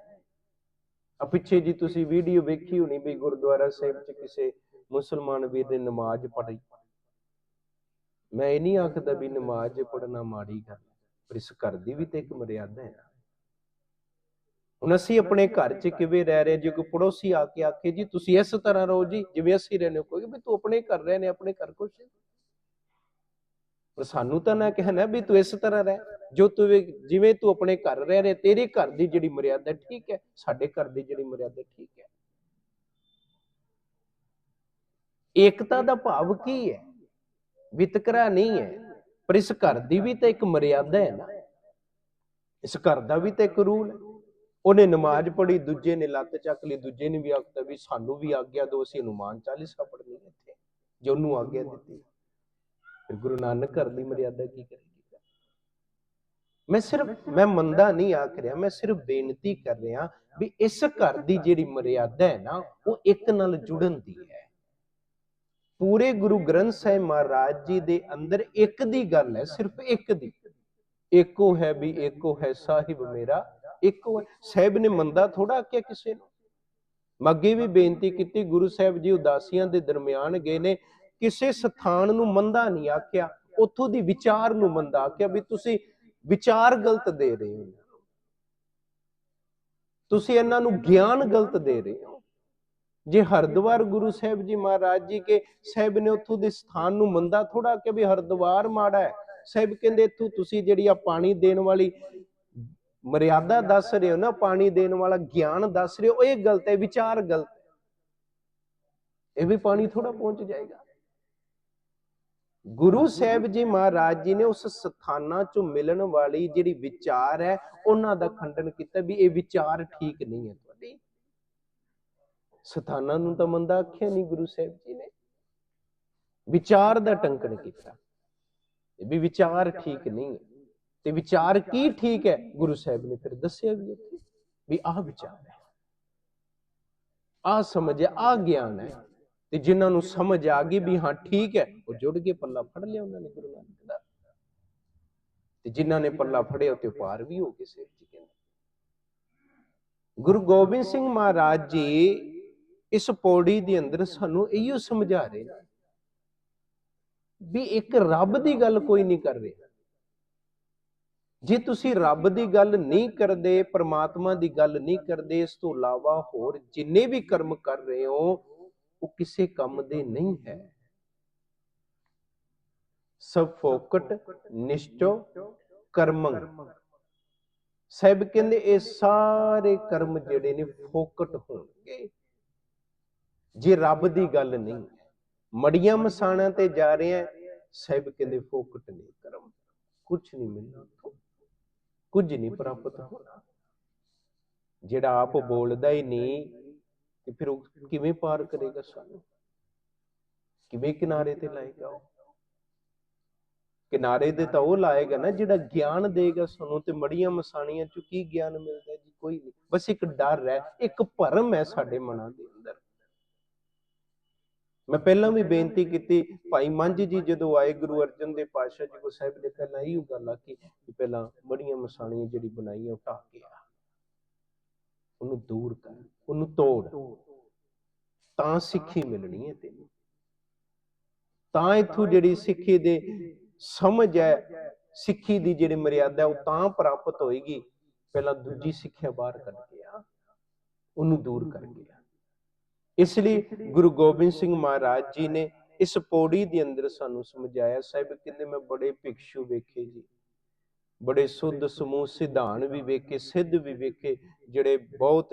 ਆ ਪਿੱਛੇ ਜੀ ਤੁਸੀਂ ਵੀਡੀਓ ਵੇਖੀ ਹੋਣੀ ਵੀ ਗੁਰਦੁਆਰਾ ਸਾਹਿਬ 'ਚ ਕਿਸੇ ਮੁਸਲਮਾਨ ਵੀਰ ਨੇ ਨਮਾਜ਼ ਪੜ੍ਹੀ। ਮੈਂ ਇਹ ਨਹੀਂ ਆਖਦਾ ਵੀ ਨਮਾਜ਼ ਪੜ੍ਹਨਾ ਮਾੜੀ ਗੱਲ ਪਰ ਇਸ ਘਰ ਦੀ ਵੀ ਤੇ ਇੱਕ ਮਰਿਆਦਾ ਹੈ। ਹੁਣ ਅਸੀਂ ਆਪਣੇ ਘਰ 'ਚ ਕਿਵੇਂ ਰਹਿ ਰਹੇ ਜੇ ਕੋਈ ਪੜੋਸੀ ਆ ਕੇ ਆਖੇ, ਜੀ ਤੁਸੀਂ ਇਸ ਤਰ੍ਹਾਂ ਰਹੋ ਜੀ, ਜਿਵੇਂ ਅਸੀਂ ਰਹਿੰਦੇ ਕੋਈ ਵੀ ਤੂੰ ਆਪਣੇ ਘਰ ਰਹੇ ਨੇ ਆਪਣੇ ਘਰ ਕੁਛ ਪਰ ਸਾਨੂੰ ਤਾਂ ਨਾ ਕਹਿਣਾ ਵੀ ਤੂੰ ਇਸ ਤਰ੍ਹਾਂ ਰਹਿ, ਜੋ ਤੂੰ ਜਿਵੇਂ ਤੂੰ ਆਪਣੇ ਘਰ ਰਹਿ ਰਹੇ, ਤੇਰੇ ਘਰ ਦੀ ਜਿਹੜੀ ਮਰਿਆਦਾ ਠੀਕ ਹੈ, ਸਾਡੇ ਘਰ ਦੀ ਜਿਹੜੀ ਮਰਿਆਦਾ ਠੀਕ ਹੈ। ਏਕਤਾ ਦਾ ਭਾਵ ਕੀ ਹੈ? ਵਿਤਕਰਾ ਨਹੀਂ ਹੈ, ਪਰ ਇਸ ਘਰ ਦੀ ਵੀ ਤਾਂ ਇੱਕ ਮਰਿਆਦਾ ਹੈ ਨਾ। ਇਸ ਘਰ ਦਾ ਵੀ ਤਾਂ ਇੱਕ ਰੂਲ ਹੈ। ਉਹਨੇ ਨਮਾਜ਼ ਪੜ੍ਹੀ, ਦੂਜੇ ਨੇ ਲੱਤ ਚੱਕ ਲਈ, ਦੂਜੇ ਨੇ ਵੀ ਆਖਤਾ ਵੀ ਸਾਨੂੰ ਵੀ ਆਗਿਆ ਦਿਓ, ਅਸੀਂ ਹਨੂਮਾਨ ਚਾਲੀਸਾ ਪੜ੍ਹਨੀ ਹੈ ਇੱਥੇ। ਜੇ ਉਹਨੂੰ ਆਗਿਆ ਦਿੱਤੀ, ਫਿਰ ਗੁਰੂ ਨਾਨਕ ਘਰ ਦੀ ਮਰਿਆਦਾ ਕੀ ਕਰੇਗੀ? ਮੈਂ ਸਿਰਫ, ਮੈਂ ਮੰਦਾ ਨਹੀਂ ਆਖ ਰਿਹਾ, ਮੈਂ ਸਿਰਫ ਬੇਨਤੀ ਕਰ ਰਿਹਾ ਵੀ ਇਸ ਘਰ ਦੀ ਜਿਹੜੀ ਮਰਿਆਦਾ ਹੈ ਨਾ, ਉਹ ਇੱਕ ਨਾਲ ਜੁੜਨ ਦੀ ਹੈ। ਪੂਰੇ ਗੁਰੂ ਗ੍ਰੰਥ ਸਾਹਿਬ ਮਹਾਰਾਜ ਜੀ ਦੇ ਅੰਦਰ ਇੱਕ ਦੀ ਗੱਲ ਹੈ, ਸਿਰਫ ਇੱਕ ਦੀ। ਏਕੋ ਹੈ ਵੀ ਏਕੋ ਹੈ ਸਾਹਿਬ ਮੇਰਾ, ਇੱਕੋ ਸਾਹਿਬ ਨੇ ਮੰਦਾ ਥੋੜਾ ਆਖਿਆ ਕਿਸੇ ਨੂੰ? ਮੈਂ ਵੀ ਬੇਨਤੀ ਕੀਤੀ, ਗੁਰੂ ਸਾਹਿਬ ਜੀ ਉਦਾਸੀਆਂ ਦੇ ਦਰਮਿਆਨ ਗਏ ਨੇ, ਕਿਸੇ ਸਥਾਨ ਨੂੰ ਮੰਦਾ ਨਹੀਂ ਆਖਿਆ, ਉੱਥੋਂ ਦੀ ਵਿਚਾਰ ਨੂੰ ਮੰਦਾ ਆਖਿਆ ਵੀ ਤੁਸੀਂ ਵਿਚਾਰ ਗਲਤ ਦੇ ਰਹੇ ਹੋ। ਤੁਸੀਂ ਇਹਨਾਂ ਨੂੰ ਗਿਆਨ ਗਲਤ ਦੇ ਰਹੇ ਹੋ। ਜੇ ਹਰਦੁਆਰ ਗੁਰੂ ਸਾਹਿਬ ਜੀ ਮਹਾਰਾਜ ਜੀ ਕੇ ਸਾਹਿਬ ਨੇ ਉੱਥੋਂ ਦੇ ਸਥਾਨ ਨੂੰ ਮੰਦਾ ਥੋੜਾ ਕਿ ਵੀ ਹਰਦੁਆਰ ਮਾੜਾ ਹੈ, ਸਾਹਿਬ ਕਹਿੰਦੇ ਇੱਥੋਂ ਤੁਸੀਂ ਜਿਹੜੀ ਆ ਪਾਣੀ ਦੇਣ ਵਾਲੀ ਮਰਿਆਦਾ ਦੱਸ ਰਹੇ ਹੋ ਨਾ, ਪਾਣੀ ਦੇਣ ਵਾਲਾ ਗਿਆਨ ਦੱਸ ਰਹੇ ਹੋ, ਇਹ ਗਲਤ ਹੈ, ਵਿਚਾਰ ਗਲਤ ਇਹ ਵੀ ਪਾਣੀ ਥੋੜਾ ਪਹੁੰਚ ਜਾਏਗਾ। ਗੁਰੂ ਸਾਹਿਬ ਜੀ ਮਹਾਰਾਜ ਜੀ ਨੇ ਉਸ ਸਥਾਨਾਂ ਚੋਂ ਮਿਲਣ ਵਾਲੀ ਜਿਹੜੀ ਵਿਚਾਰ ਹੈ, ਉਹਨਾਂ ਦਾ ਖੰਡਨ ਕੀਤਾ ਵੀ ਇਹ ਵਿਚਾਰ ਠੀਕ ਨਹੀਂ ਹੈ। ਸਥਾਨਾਂ ਨੂੰ ਤਾਂ ਮੰਦਾ ਆਖਿਆ ਨਹੀਂ ਗੁਰੂ ਸਾਹਿਬ ਜੀ ਨੇ। ਵਿਚਾਰ ਦਾ ਟੰਕਣ ਕੀਤਾ। ਵੀ ਵਿਚਾਰ ਠੀਕ ਨਹੀਂ ਹੈ। ਤੇ ਵਿਚਾਰ ਕੀ ਠੀਕ ਹੈ? ਗੁਰੂ ਸਾਹਿਬ ਨੇ ਫਿਰ ਦੱਸਿਆ ਵੀ ਉੱਥੇ ਵੀ ਆਹ ਵਿਚਾਰ ਹੈ। ਆਹ ਸਮਝ ਹੈ ਆਹ ਗਿਆਨ ਹੈ। ਤੇ ਜਿਨ੍ਹਾਂ ਨੂੰ ਸਮਝ ਆ ਗਈ ਵੀ ਹਾਂ, ਠੀਕ ਹੈ, ਉਹ ਜੁੜ ਕੇ ਪੱਲਾ ਫੜ ਲਿਆ ਉਹਨਾਂ ਨੇ ਗੁਰੂ ਨਾਨਕ ਦਾ। ਤੇ ਜਿਨ੍ਹਾਂ ਨੇ ਪੱਲਾ ਫੜਿਆ ਤੇ ਪਾਰ ਵੀ ਹੋ ਗਏ, ਸੇਠ ਜੀ ਕਹਿੰਦੇ। ਗੁਰੂ ਗੋਬਿੰਦ ਸਿੰਘ ਮਹਾਰਾਜ ਜੀ ਇਸ ਪੌੜੀ ਦੇ ਅੰਦਰ ਸਾਨੂੰ ਇਹੋ ਸਮਝਾ ਰਹੇ ਵੀ ਇੱਕ ਰੱਬ ਦੀ ਗੱਲ ਕੋਈ ਨਹੀਂ ਕਰ ਰਿਹਾ। ਜੇ ਤੁਸੀਂ ਰੱਬ ਦੀ ਗੱਲ ਨਹੀਂ ਕਰਦੇ, ਪਰਮਾਤਮਾ ਦੀ ਗੱਲ ਨਹੀਂ ਕਰਦੇ, ਇਸ ਤੋਂ ਇਲਾਵਾ ਹੋਰ ਜਿੰਨੇ ਵੀ ਕਰਮ ਕਰ ਰਹੇ ਹੋ, ਉਹ ਕਿਸੇ ਕੰਮ ਦੇ ਨਹੀਂ ਹੈ। ਸਭ ਫੋਕਟ, ਨਿਸ਼ਚੋ, ਕਰਮੰ। ਸਾਹਿਬ ਕਹਿੰਦੇ ਇਹ ਸਾਰੇ ਕਰਮ ਜਿਹੜੇ ਨੇ ਫੋਕਟ ਹੋਣਗੇ। ਜੇ ਰੱਬ ਦੀ ਗੱਲ ਨਹੀਂ, ਮੜੀਆਂ ਮਸਾਣਾਂ ਤੇ ਜਾ ਰਿਹਾ ਆ ਸਾਹਿਬ ਕਹਿੰਦੇ ਫੋਕਟ ਨਹੀਂ ਕਰਮ। ਕੁਝ ਨਹੀਂ ਮਿਲਣਾ ਉੱਥੋਂ। ਕੁਝ ਨਹੀਂ ਪ੍ਰਾਪਤ ਹੋਣਾ। ਜਿਹੜਾ ਆਪ ਬੋਲਦਾ ਹੀ ਨਹੀਂ, ਤੇ ਫਿਰ ਉਹ ਕਿਵੇਂ ਪਾਰ ਕਰੇਗਾ ਸਾਨੂੰ? ਕਿਵੇਂ ਕਿਨਾਰੇ ਤੇ ਲਾਏਗਾ ਉਹ? ਕਿਨਾਰੇ ਤੇ ਤਾਂ ਉਹ ਲਾਏਗਾ ਨਾ, ਜਿਹੜਾ ਗਿਆਨ ਦੇਗਾ ਸਾਨੂੰ ਤੇ ਮੜੀਆਂ ਮਸਾਣੀਆਂ ਚ ਕੀ ਗਿਆਨ ਮਿਲਦਾ ਜੀ? ਕੋਈ ਨਹੀਂ। ਬਸ ਇੱਕ ਡਰ ਹੈ, ਇੱਕ ਭਰਮ ਹੈ ਸਾਡੇ ਮਨਾਂ ਦੇ ਅੰਦਰ। ਮੈਂ ਪਹਿਲਾਂ ਵੀ ਬੇਨਤੀ ਕੀਤੀ, ਭਾਈ ਮੰਝ ਜੀ ਜਦੋਂ ਆਏ ਗੁਰੂ ਅਰਜਨ ਦੇ ਪਾਤਸ਼ਾਹ ਜੀ ਕੋ ਸਾਹਿਬ ਨੇ ਪਹਿਲਾਂ ਇਹੀ ਗੱਲ ਆਖੀ ਕਿ ਪਹਿਲਾਂ ਬੜੀਆਂ ਮਸਾਣੀਆਂ ਜਿਹੜੀ ਬਣਾਈਆਂ ਉਹ ਢਾਹ ਕੇ ਆ। ਉਹਨੂੰ ਦੂਰ ਕਰ, ਉਹਨੂੰ ਤੋੜ। ਤਾਂ ਸਿੱਖੀ ਮਿਲਣੀ ਹੈ ਤੈਨੂੰ। ਤਾਂ ਇਥੋਂ ਜਿਹੜੀ ਸਿੱਖੀ ਦੇ ਸਮਝ ਹੈ, ਸਿੱਖੀ ਦੀ ਜਿਹੜੀ ਮਰਿਆਦਾ ਉਹ ਤਾਂ ਪ੍ਰਾਪਤ ਹੋਏਗੀ, ਪਹਿਲਾਂ ਦੂਜੀ ਸਿੱਖਿਆ ਬਾਹਰ ਕੱਢ ਕੇ ਆ। ਉਹਨੂੰ ਦੂਰ ਕਰ ਗਿਆ। ਇਸ ਲਈ ਗੁਰੂ ਗੋਬਿੰਦ ਸਿੰਘ ਮਹਾਰਾਜ ਜੀ ਨੇ ਇਸ ਪੌੜੀ ਦੇ ਅੰਦਰ ਸਾਨੂੰ ਸਮਝਾਇਆ, ਸਾਹਿਬ, ਕਹਿੰਦੇ ਮੈਂ ਬੜੇ ਭਿਕਸ਼ੂ ਵੇਖੇ ਜੀ। ਬੜੇ ਸੁੱਧ ਸਮੂਹ ਸਿਧਾਨ ਵੀ ਵੇਖੇ, ਸਿੱਧ ਵੀ ਵੇਖੇ, ਜਿਹੜੇ ਬਹੁਤ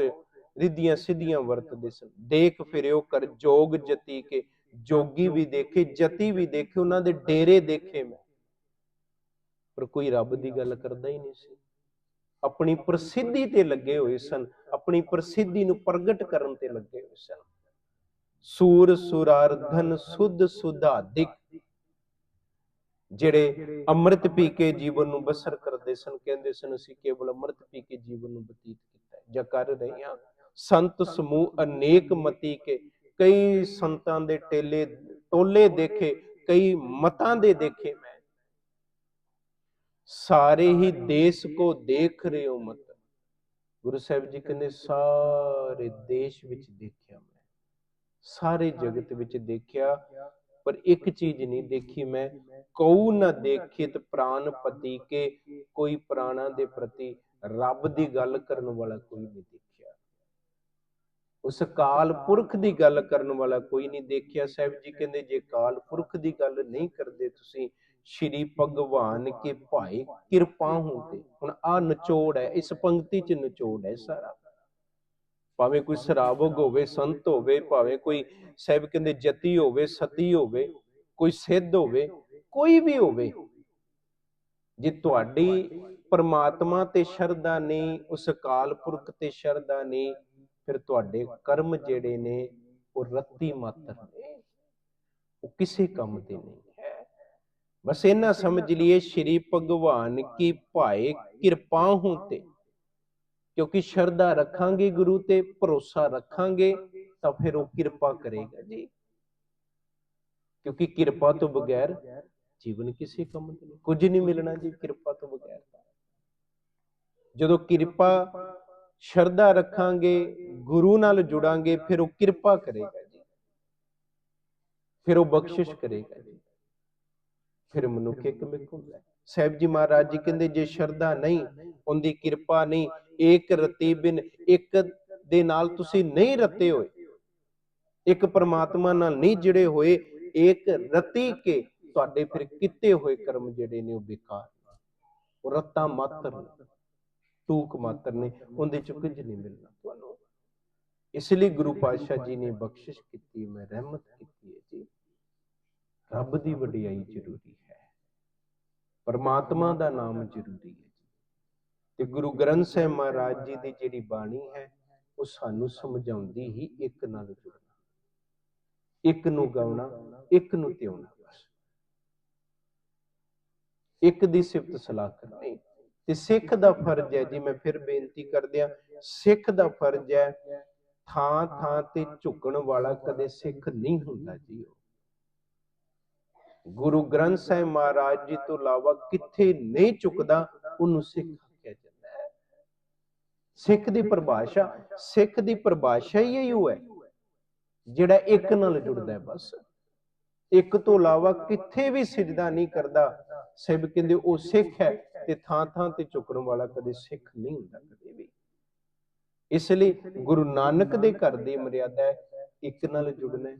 ਰਿੱਧੀਆਂ ਸਿੱਧੀਆਂ ਵਰਤਦੇ ਸਨ। ਦੇਖ ਫਿਰਿਓ ਕਰ, ਜੋਗ ਜਤੀ ਕੇ, ਜੋਗੀ ਵੀ ਦੇਖੇ, ਜਤੀ ਵੀ ਦੇਖੇ, ਉਹਨਾਂ ਦੇ ਡੇਰੇ ਦੇਖੇ ਮੈਂ। ਪਰ ਕੋਈ ਰੱਬ ਦੀ ਗੱਲ ਕਰਦਾ ਹੀ ਨਹੀਂ ਸੀ। ਆਪਣੀ ਪ੍ਰਸਿੱਧੀ ਤੇ ਲੱਗੇ ਹੋਏ ਸਨ, ਆਪਣੀ ਪ੍ਰਸਿੱਧੀ ਨੂੰ ਪ੍ਰਗਟ ਕਰਨ ਤੇ ਲੱਗੇ ਹੋਏ ਸਨ। ਸੂਰ ਸੁਰਾਰਧਨ ਸੁਧ ਸੁਧਾਦਿਕ ਜਿਹੜੇ ਅੰਮ੍ਰਿਤ ਪੀ ਕੇ ਜੀਵਨ ਨੂੰ ਬਸਰ ਕਰਦੇ ਸਨ, ਕਹਿੰਦੇ ਸਨ, ਅਸੀਂ ਕੇਵਲ ਅੰਮ੍ਰਿਤ ਪੀ ਕੇ ਜੀਵਨ ਨੂੰ ਬਤੀਤ ਕੀਤਾ ਜਾਂ ਕਰ ਰਹੇ ਹਾਂ, ਸੰਤ ਸਮੂਹ ਅਨੇਕ ਮਤੀ ਕੇ, ਕਈ ਸੰਤਾਂ ਦੇ ਟੇਲੇ, ਟੋਲੇ ਦੇਖੇ, ਕਈ ਮਤਾਂ ਦੇ ਦੇਖੇ ਮੈਂ। ਸਾਰੇ ਹੀ ਦੇਸ਼ ਕੋ ਦੇਖ ਰਹੇ ਹੋ ਮਤ। ਗੁਰੂ ਸਾਹਿਬ ਜੀ ਕਹਿੰਦੇ, ਸਾਰੇ ਦੇਸ਼ ਵਿੱਚ ਦੇਖਿਆ ਮੈਂ। ਸਾਰੇ ਜਗਤ ਵਿੱਚ ਦੇਖਿਆ ਪਰ ਇੱਕ ਚੀਜ਼ ਨਹੀਂ ਦੇਖੀ ਮੈਂ। ਕਉ ਨ ਦੇਖਿਤ ਪ੍ਰਾਨ ਪਤੀ ਕੇ ਕੋਈ ਪ੍ਰਾਣਾ ਦੇ ਪ੍ਰਤੀ ਰੱਬ ਦੀ ਗੱਲ ਕਰਨ ਵਾਲਾ ਕੋਈ ਨਹੀਂ ਦੇਖਿਆ। ਉਸ ਕਾਲ ਪੁਰਖ ਦੀ ਗੱਲ ਕਰਨ ਵਾਲਾ ਕੋਈ ਨਹੀਂ ਦੇਖਿਆ। ਸਾਹਿਬ ਜੀ ਕਹਿੰਦੇ ਜੇ ਕਾਲ ਪੁਰਖ ਦੀ ਗੱਲ ਨਹੀਂ ਕਰਦੇ ਤੁਸੀਂ ਸ਼੍ਰੀ ਭਗਵਾਨ ਕੇ ਭਾਈ ਕਿਰਪਾ ਹੁੰਦੇ ਹੁਣ ਆ ਨਿਚੋੜ ਹੈ ਇਸ ਪੰਕਤੀ ਚ ਨਿਚੋੜ ਹੈ ਸਾਰਾ। ਭਾਵੇਂ ਕੋਈ ਸ਼ਰਾਬਗ ਹੋਵੇ, ਸੰਤ ਹੋਵੇ, ਭਾਵੇਂ ਕੋਈ ਸਾਹਿਬ ਕਹਿੰਦੇ ਜਤੀ ਹੋਵੇ ਸਤੀ ਹੋਵੇ, ਕੋਈ ਸਿੱਧ ਹੋਵੇ, ਕੋਈ ਵੀ ਹੋਵੇ, ਜੇ ਤੁਹਾਡੀ ਪਰਮਾਤਮਾ ਤੇ ਸ਼ਰਧਾ ਨਹੀਂ, ਉਸ ਅਕਾਲ ਪੁਰਖ ਤੇ ਸ਼ਰਧਾ ਨਹੀਂ, ਫਿਰ ਤੁਹਾਡੇ ਕਰਮ ਜਿਹੜੇ ਨੇ, ਉਹ ਰੱਤੀ ਮਾਤਰ ਨੇ। ਉਹ ਕਿਸੇ ਕੰਮ ਦੇ ਨਹੀਂ ਹੈ। ਬਸ ਇਹਨਾਂ ਸਮਝ ਲਈਏ, ਸ਼੍ਰੀ ਭਗਵਾਨ ਕੀ ਭਾਏ ਕਿਰਪਾ ਹੁੰਤੇ ਕਿਉਂਕਿ ਸ਼ਰਧਾ ਰੱਖਾਂਗੇ ਗੁਰੂ ਤੇ, ਭਰੋਸਾ ਰੱਖਾਂਗੇ, ਤਾਂ ਫਿਰ ਉਹ ਕਿਰਪਾ ਕਰੇਗਾ ਜੀ। ਕਿਉਂਕਿ ਕਿਰਪਾ ਤੋਂ ਬਗੈਰ ਜੀਵਨ ਕਿਸੇ ਕੰਮ ਦਾ ਨਹੀਂ, ਕੁਝ ਨਹੀਂ ਮਿਲਣਾ ਜੀ ਕਿਰਪਾ ਤੋਂ ਬਗੈਰ। ਜਦੋਂ ਕਿਰਪਾ, ਸ਼ਰਧਾ ਰੱਖਾਂਗੇ, ਗੁਰੂ ਨਾਲ ਜੁੜਾਂਗੇ, ਫਿਰ ਉਹ ਕਿਰਪਾ ਕਰੇਗਾ ਜੀ। ਫਿਰ ਉਹ ਬਖਸ਼ਿਸ਼ ਕਰੇਗਾ ਜੀ। ਫਿਰ ਮਨੁੱਖ ਇੱਕ ਮਿਕ ਹੁੰਦਾ ਹੈ। ਸਾਹਿਬ ਜੀ ਮਹਾਰਾਜ ਜੀ ਕਹਿੰਦੇ, ਜੇ ਸ਼ਰਧਾ ਨਹੀਂ, ਉਹਦੀ ਕਿਰਪਾ ਨਹੀਂ ਏਕ ਰਤੀ ਬਿਨ ਇੱਕ ਦੇ ਨਾਲ ਤੁਸੀਂ ਨਹੀਂ ਰਤੇ ਹੋਏ। ਇੱਕ ਪਰਮਾਤਮਾ ਨਾਲ ਨਹੀਂ ਜੁੜੇ ਹੋਏ, ਏਕ ਰਤੀ ਕੇ ਤੁਹਾਡੇ ਫਿਰ ਕੀਤੇ ਹੋਏ ਕਰਮ ਜਿਹੜੇ ਨੇ ਉਹ ਬੇਕਾਰ ਨੇ। ਉਹ ਰੱਤਾ ਮਾਤਰ ਨੇ ਮਾਤਰ ਨੇ, ਉਹਦੇ ਚ ਕੁਝ ਨਹੀਂ ਮਿਲਣਾ ਤੁਹਾਨੂੰ। ਇਸ ਲਈ ਗੁਰੂ ਪਾਤਸ਼ਾਹ ਜੀ ਨੇ ਬਖਸ਼ਿਸ਼ ਕੀਤੀ, ਮੈਂ ਰਹਿਮਤ ਕੀਤੀ ਹੈ ਜੀ। ਰੱਬ ਦੀ ਵਡਿਆਈ ਜ਼ਰੂਰੀ ਹੈ। ਪਰਮਾਤਮਾ ਦਾ ਨਾਮ ਜ਼ਰੂਰੀ ਹੈ। ਤੇ ਗੁਰੂ ਗ੍ਰੰਥ ਸਾਹਿਬ ਮਹਾਰਾਜ ਜੀ ਦੀ ਜਿਹੜੀ ਬਾਣੀ ਹੈ, ਉਹ ਸਾਨੂੰ ਸਮਝਾਉਂਦੀ ਹੀ ਇੱਕ ਨਾਲ ਜੁੜਨਾ। ਇੱਕ ਨੂੰ ਗਾਉਣਾ, ਇੱਕ ਨੂੰ ਧਿਆਉਣਾ ਬਸ। ਇੱਕ ਦੀ ਸਿਫਤ ਸਲਾਹ ਕਰਨੀ ਤੇ ਸਿੱਖ ਦਾ ਫਰਜ਼ ਹੈ, ਜੀ ਮੈਂ ਫਿਰ ਬੇਨਤੀ ਕਰਦਿਆਂ ਸਿੱਖ ਦਾ ਫਰਜ਼ ਹੈ, ਥਾਂ ਥਾਂ ਤੇ ਝੁਕਣ ਵਾਲਾ ਕਦੇ ਸਿੱਖ ਨਹੀਂ ਹੁੰਦਾ ਜੀ ਉਹ। ਗੁਰੂ ਗ੍ਰੰਥ ਸਾਹਿਬ ਮਹਾਰਾਜ ਜੀ ਤੋਂ ਇਲਾਵਾ ਕਿੱਥੇ ਨਹੀਂ ਝੁਕਦਾ, ਉਹਨੂੰ ਸਿੱਖ ਸਿੱਖ ਦੀ ਪਰਿਭਾਸ਼ਾ, ਸਿੱਖ ਦੀ ਪਰਿਭਾਸ਼ਾ ਹੀ ਇਹੋ ਹੈ। ਜਿਹੜਾ ਇੱਕ ਨਾਲ ਜੁੜਦਾ ਹੈ ਬਸ। ਇੱਕ ਤੋਂ ਇਲਾਵਾ ਕਿੱਥੇ ਵੀ ਸਿਜਦਾ ਨਹੀਂ ਕਰਦਾ। ਸਿਬ ਕਹਿੰਦੇ ਉਹ ਸਿੱਖ ਹੈ ਤੇ ਥਾਂ ਥਾਂ ਤੇ ਚੁੱਕਣ ਵਾਲਾ ਕਦੇ ਸਿੱਖ ਨਹੀਂ ਹੁੰਦਾ ਕਦੇ ਵੀ। ਇਸ ਲਈ ਗੁਰੂ ਨਾਨਕ ਦੇ ਘਰ ਦੀ ਮਰਿਆਦਾ ਇੱਕ ਨਾਲ ਜੁੜਨਾ ਹੈ।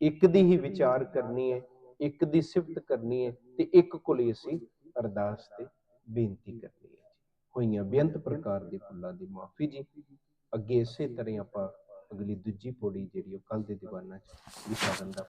ਇੱਕ ਦੀ ਹੀ ਵਿਚਾਰ ਕਰਨੀ ਹੈ, ਇੱਕ ਦੀ ਸਿਫਤ ਕਰਨੀ ਹੈ ਤੇ ਇੱਕ ਕੋਲ ਹੀ ਅਸੀਂ ਅਰਦਾਸ ਤੇ ਬੇਨਤੀ ਕਰਨੀ ਹੈ। ਹੋਈਆਂ ਬੇਅੰਤ ਪ੍ਰਕਾਰ ਦੀ ਭੁੱਲਾਂ ਦੀ ਮਾਫੀ ਜੀ। ਅੱਗੇ ਇਸੇ ਤਰ੍ਹਾਂ ਆਪਾਂ ਅਗਲੀ ਦੂਜੀ ਪੌੜੀ ਜਿਹੜੀ ਉਹ ਕੱਲ ਦੇ ਦੀਵਾਨਾਂ ਚ ਵਿਚਾਰਨ ਦਾ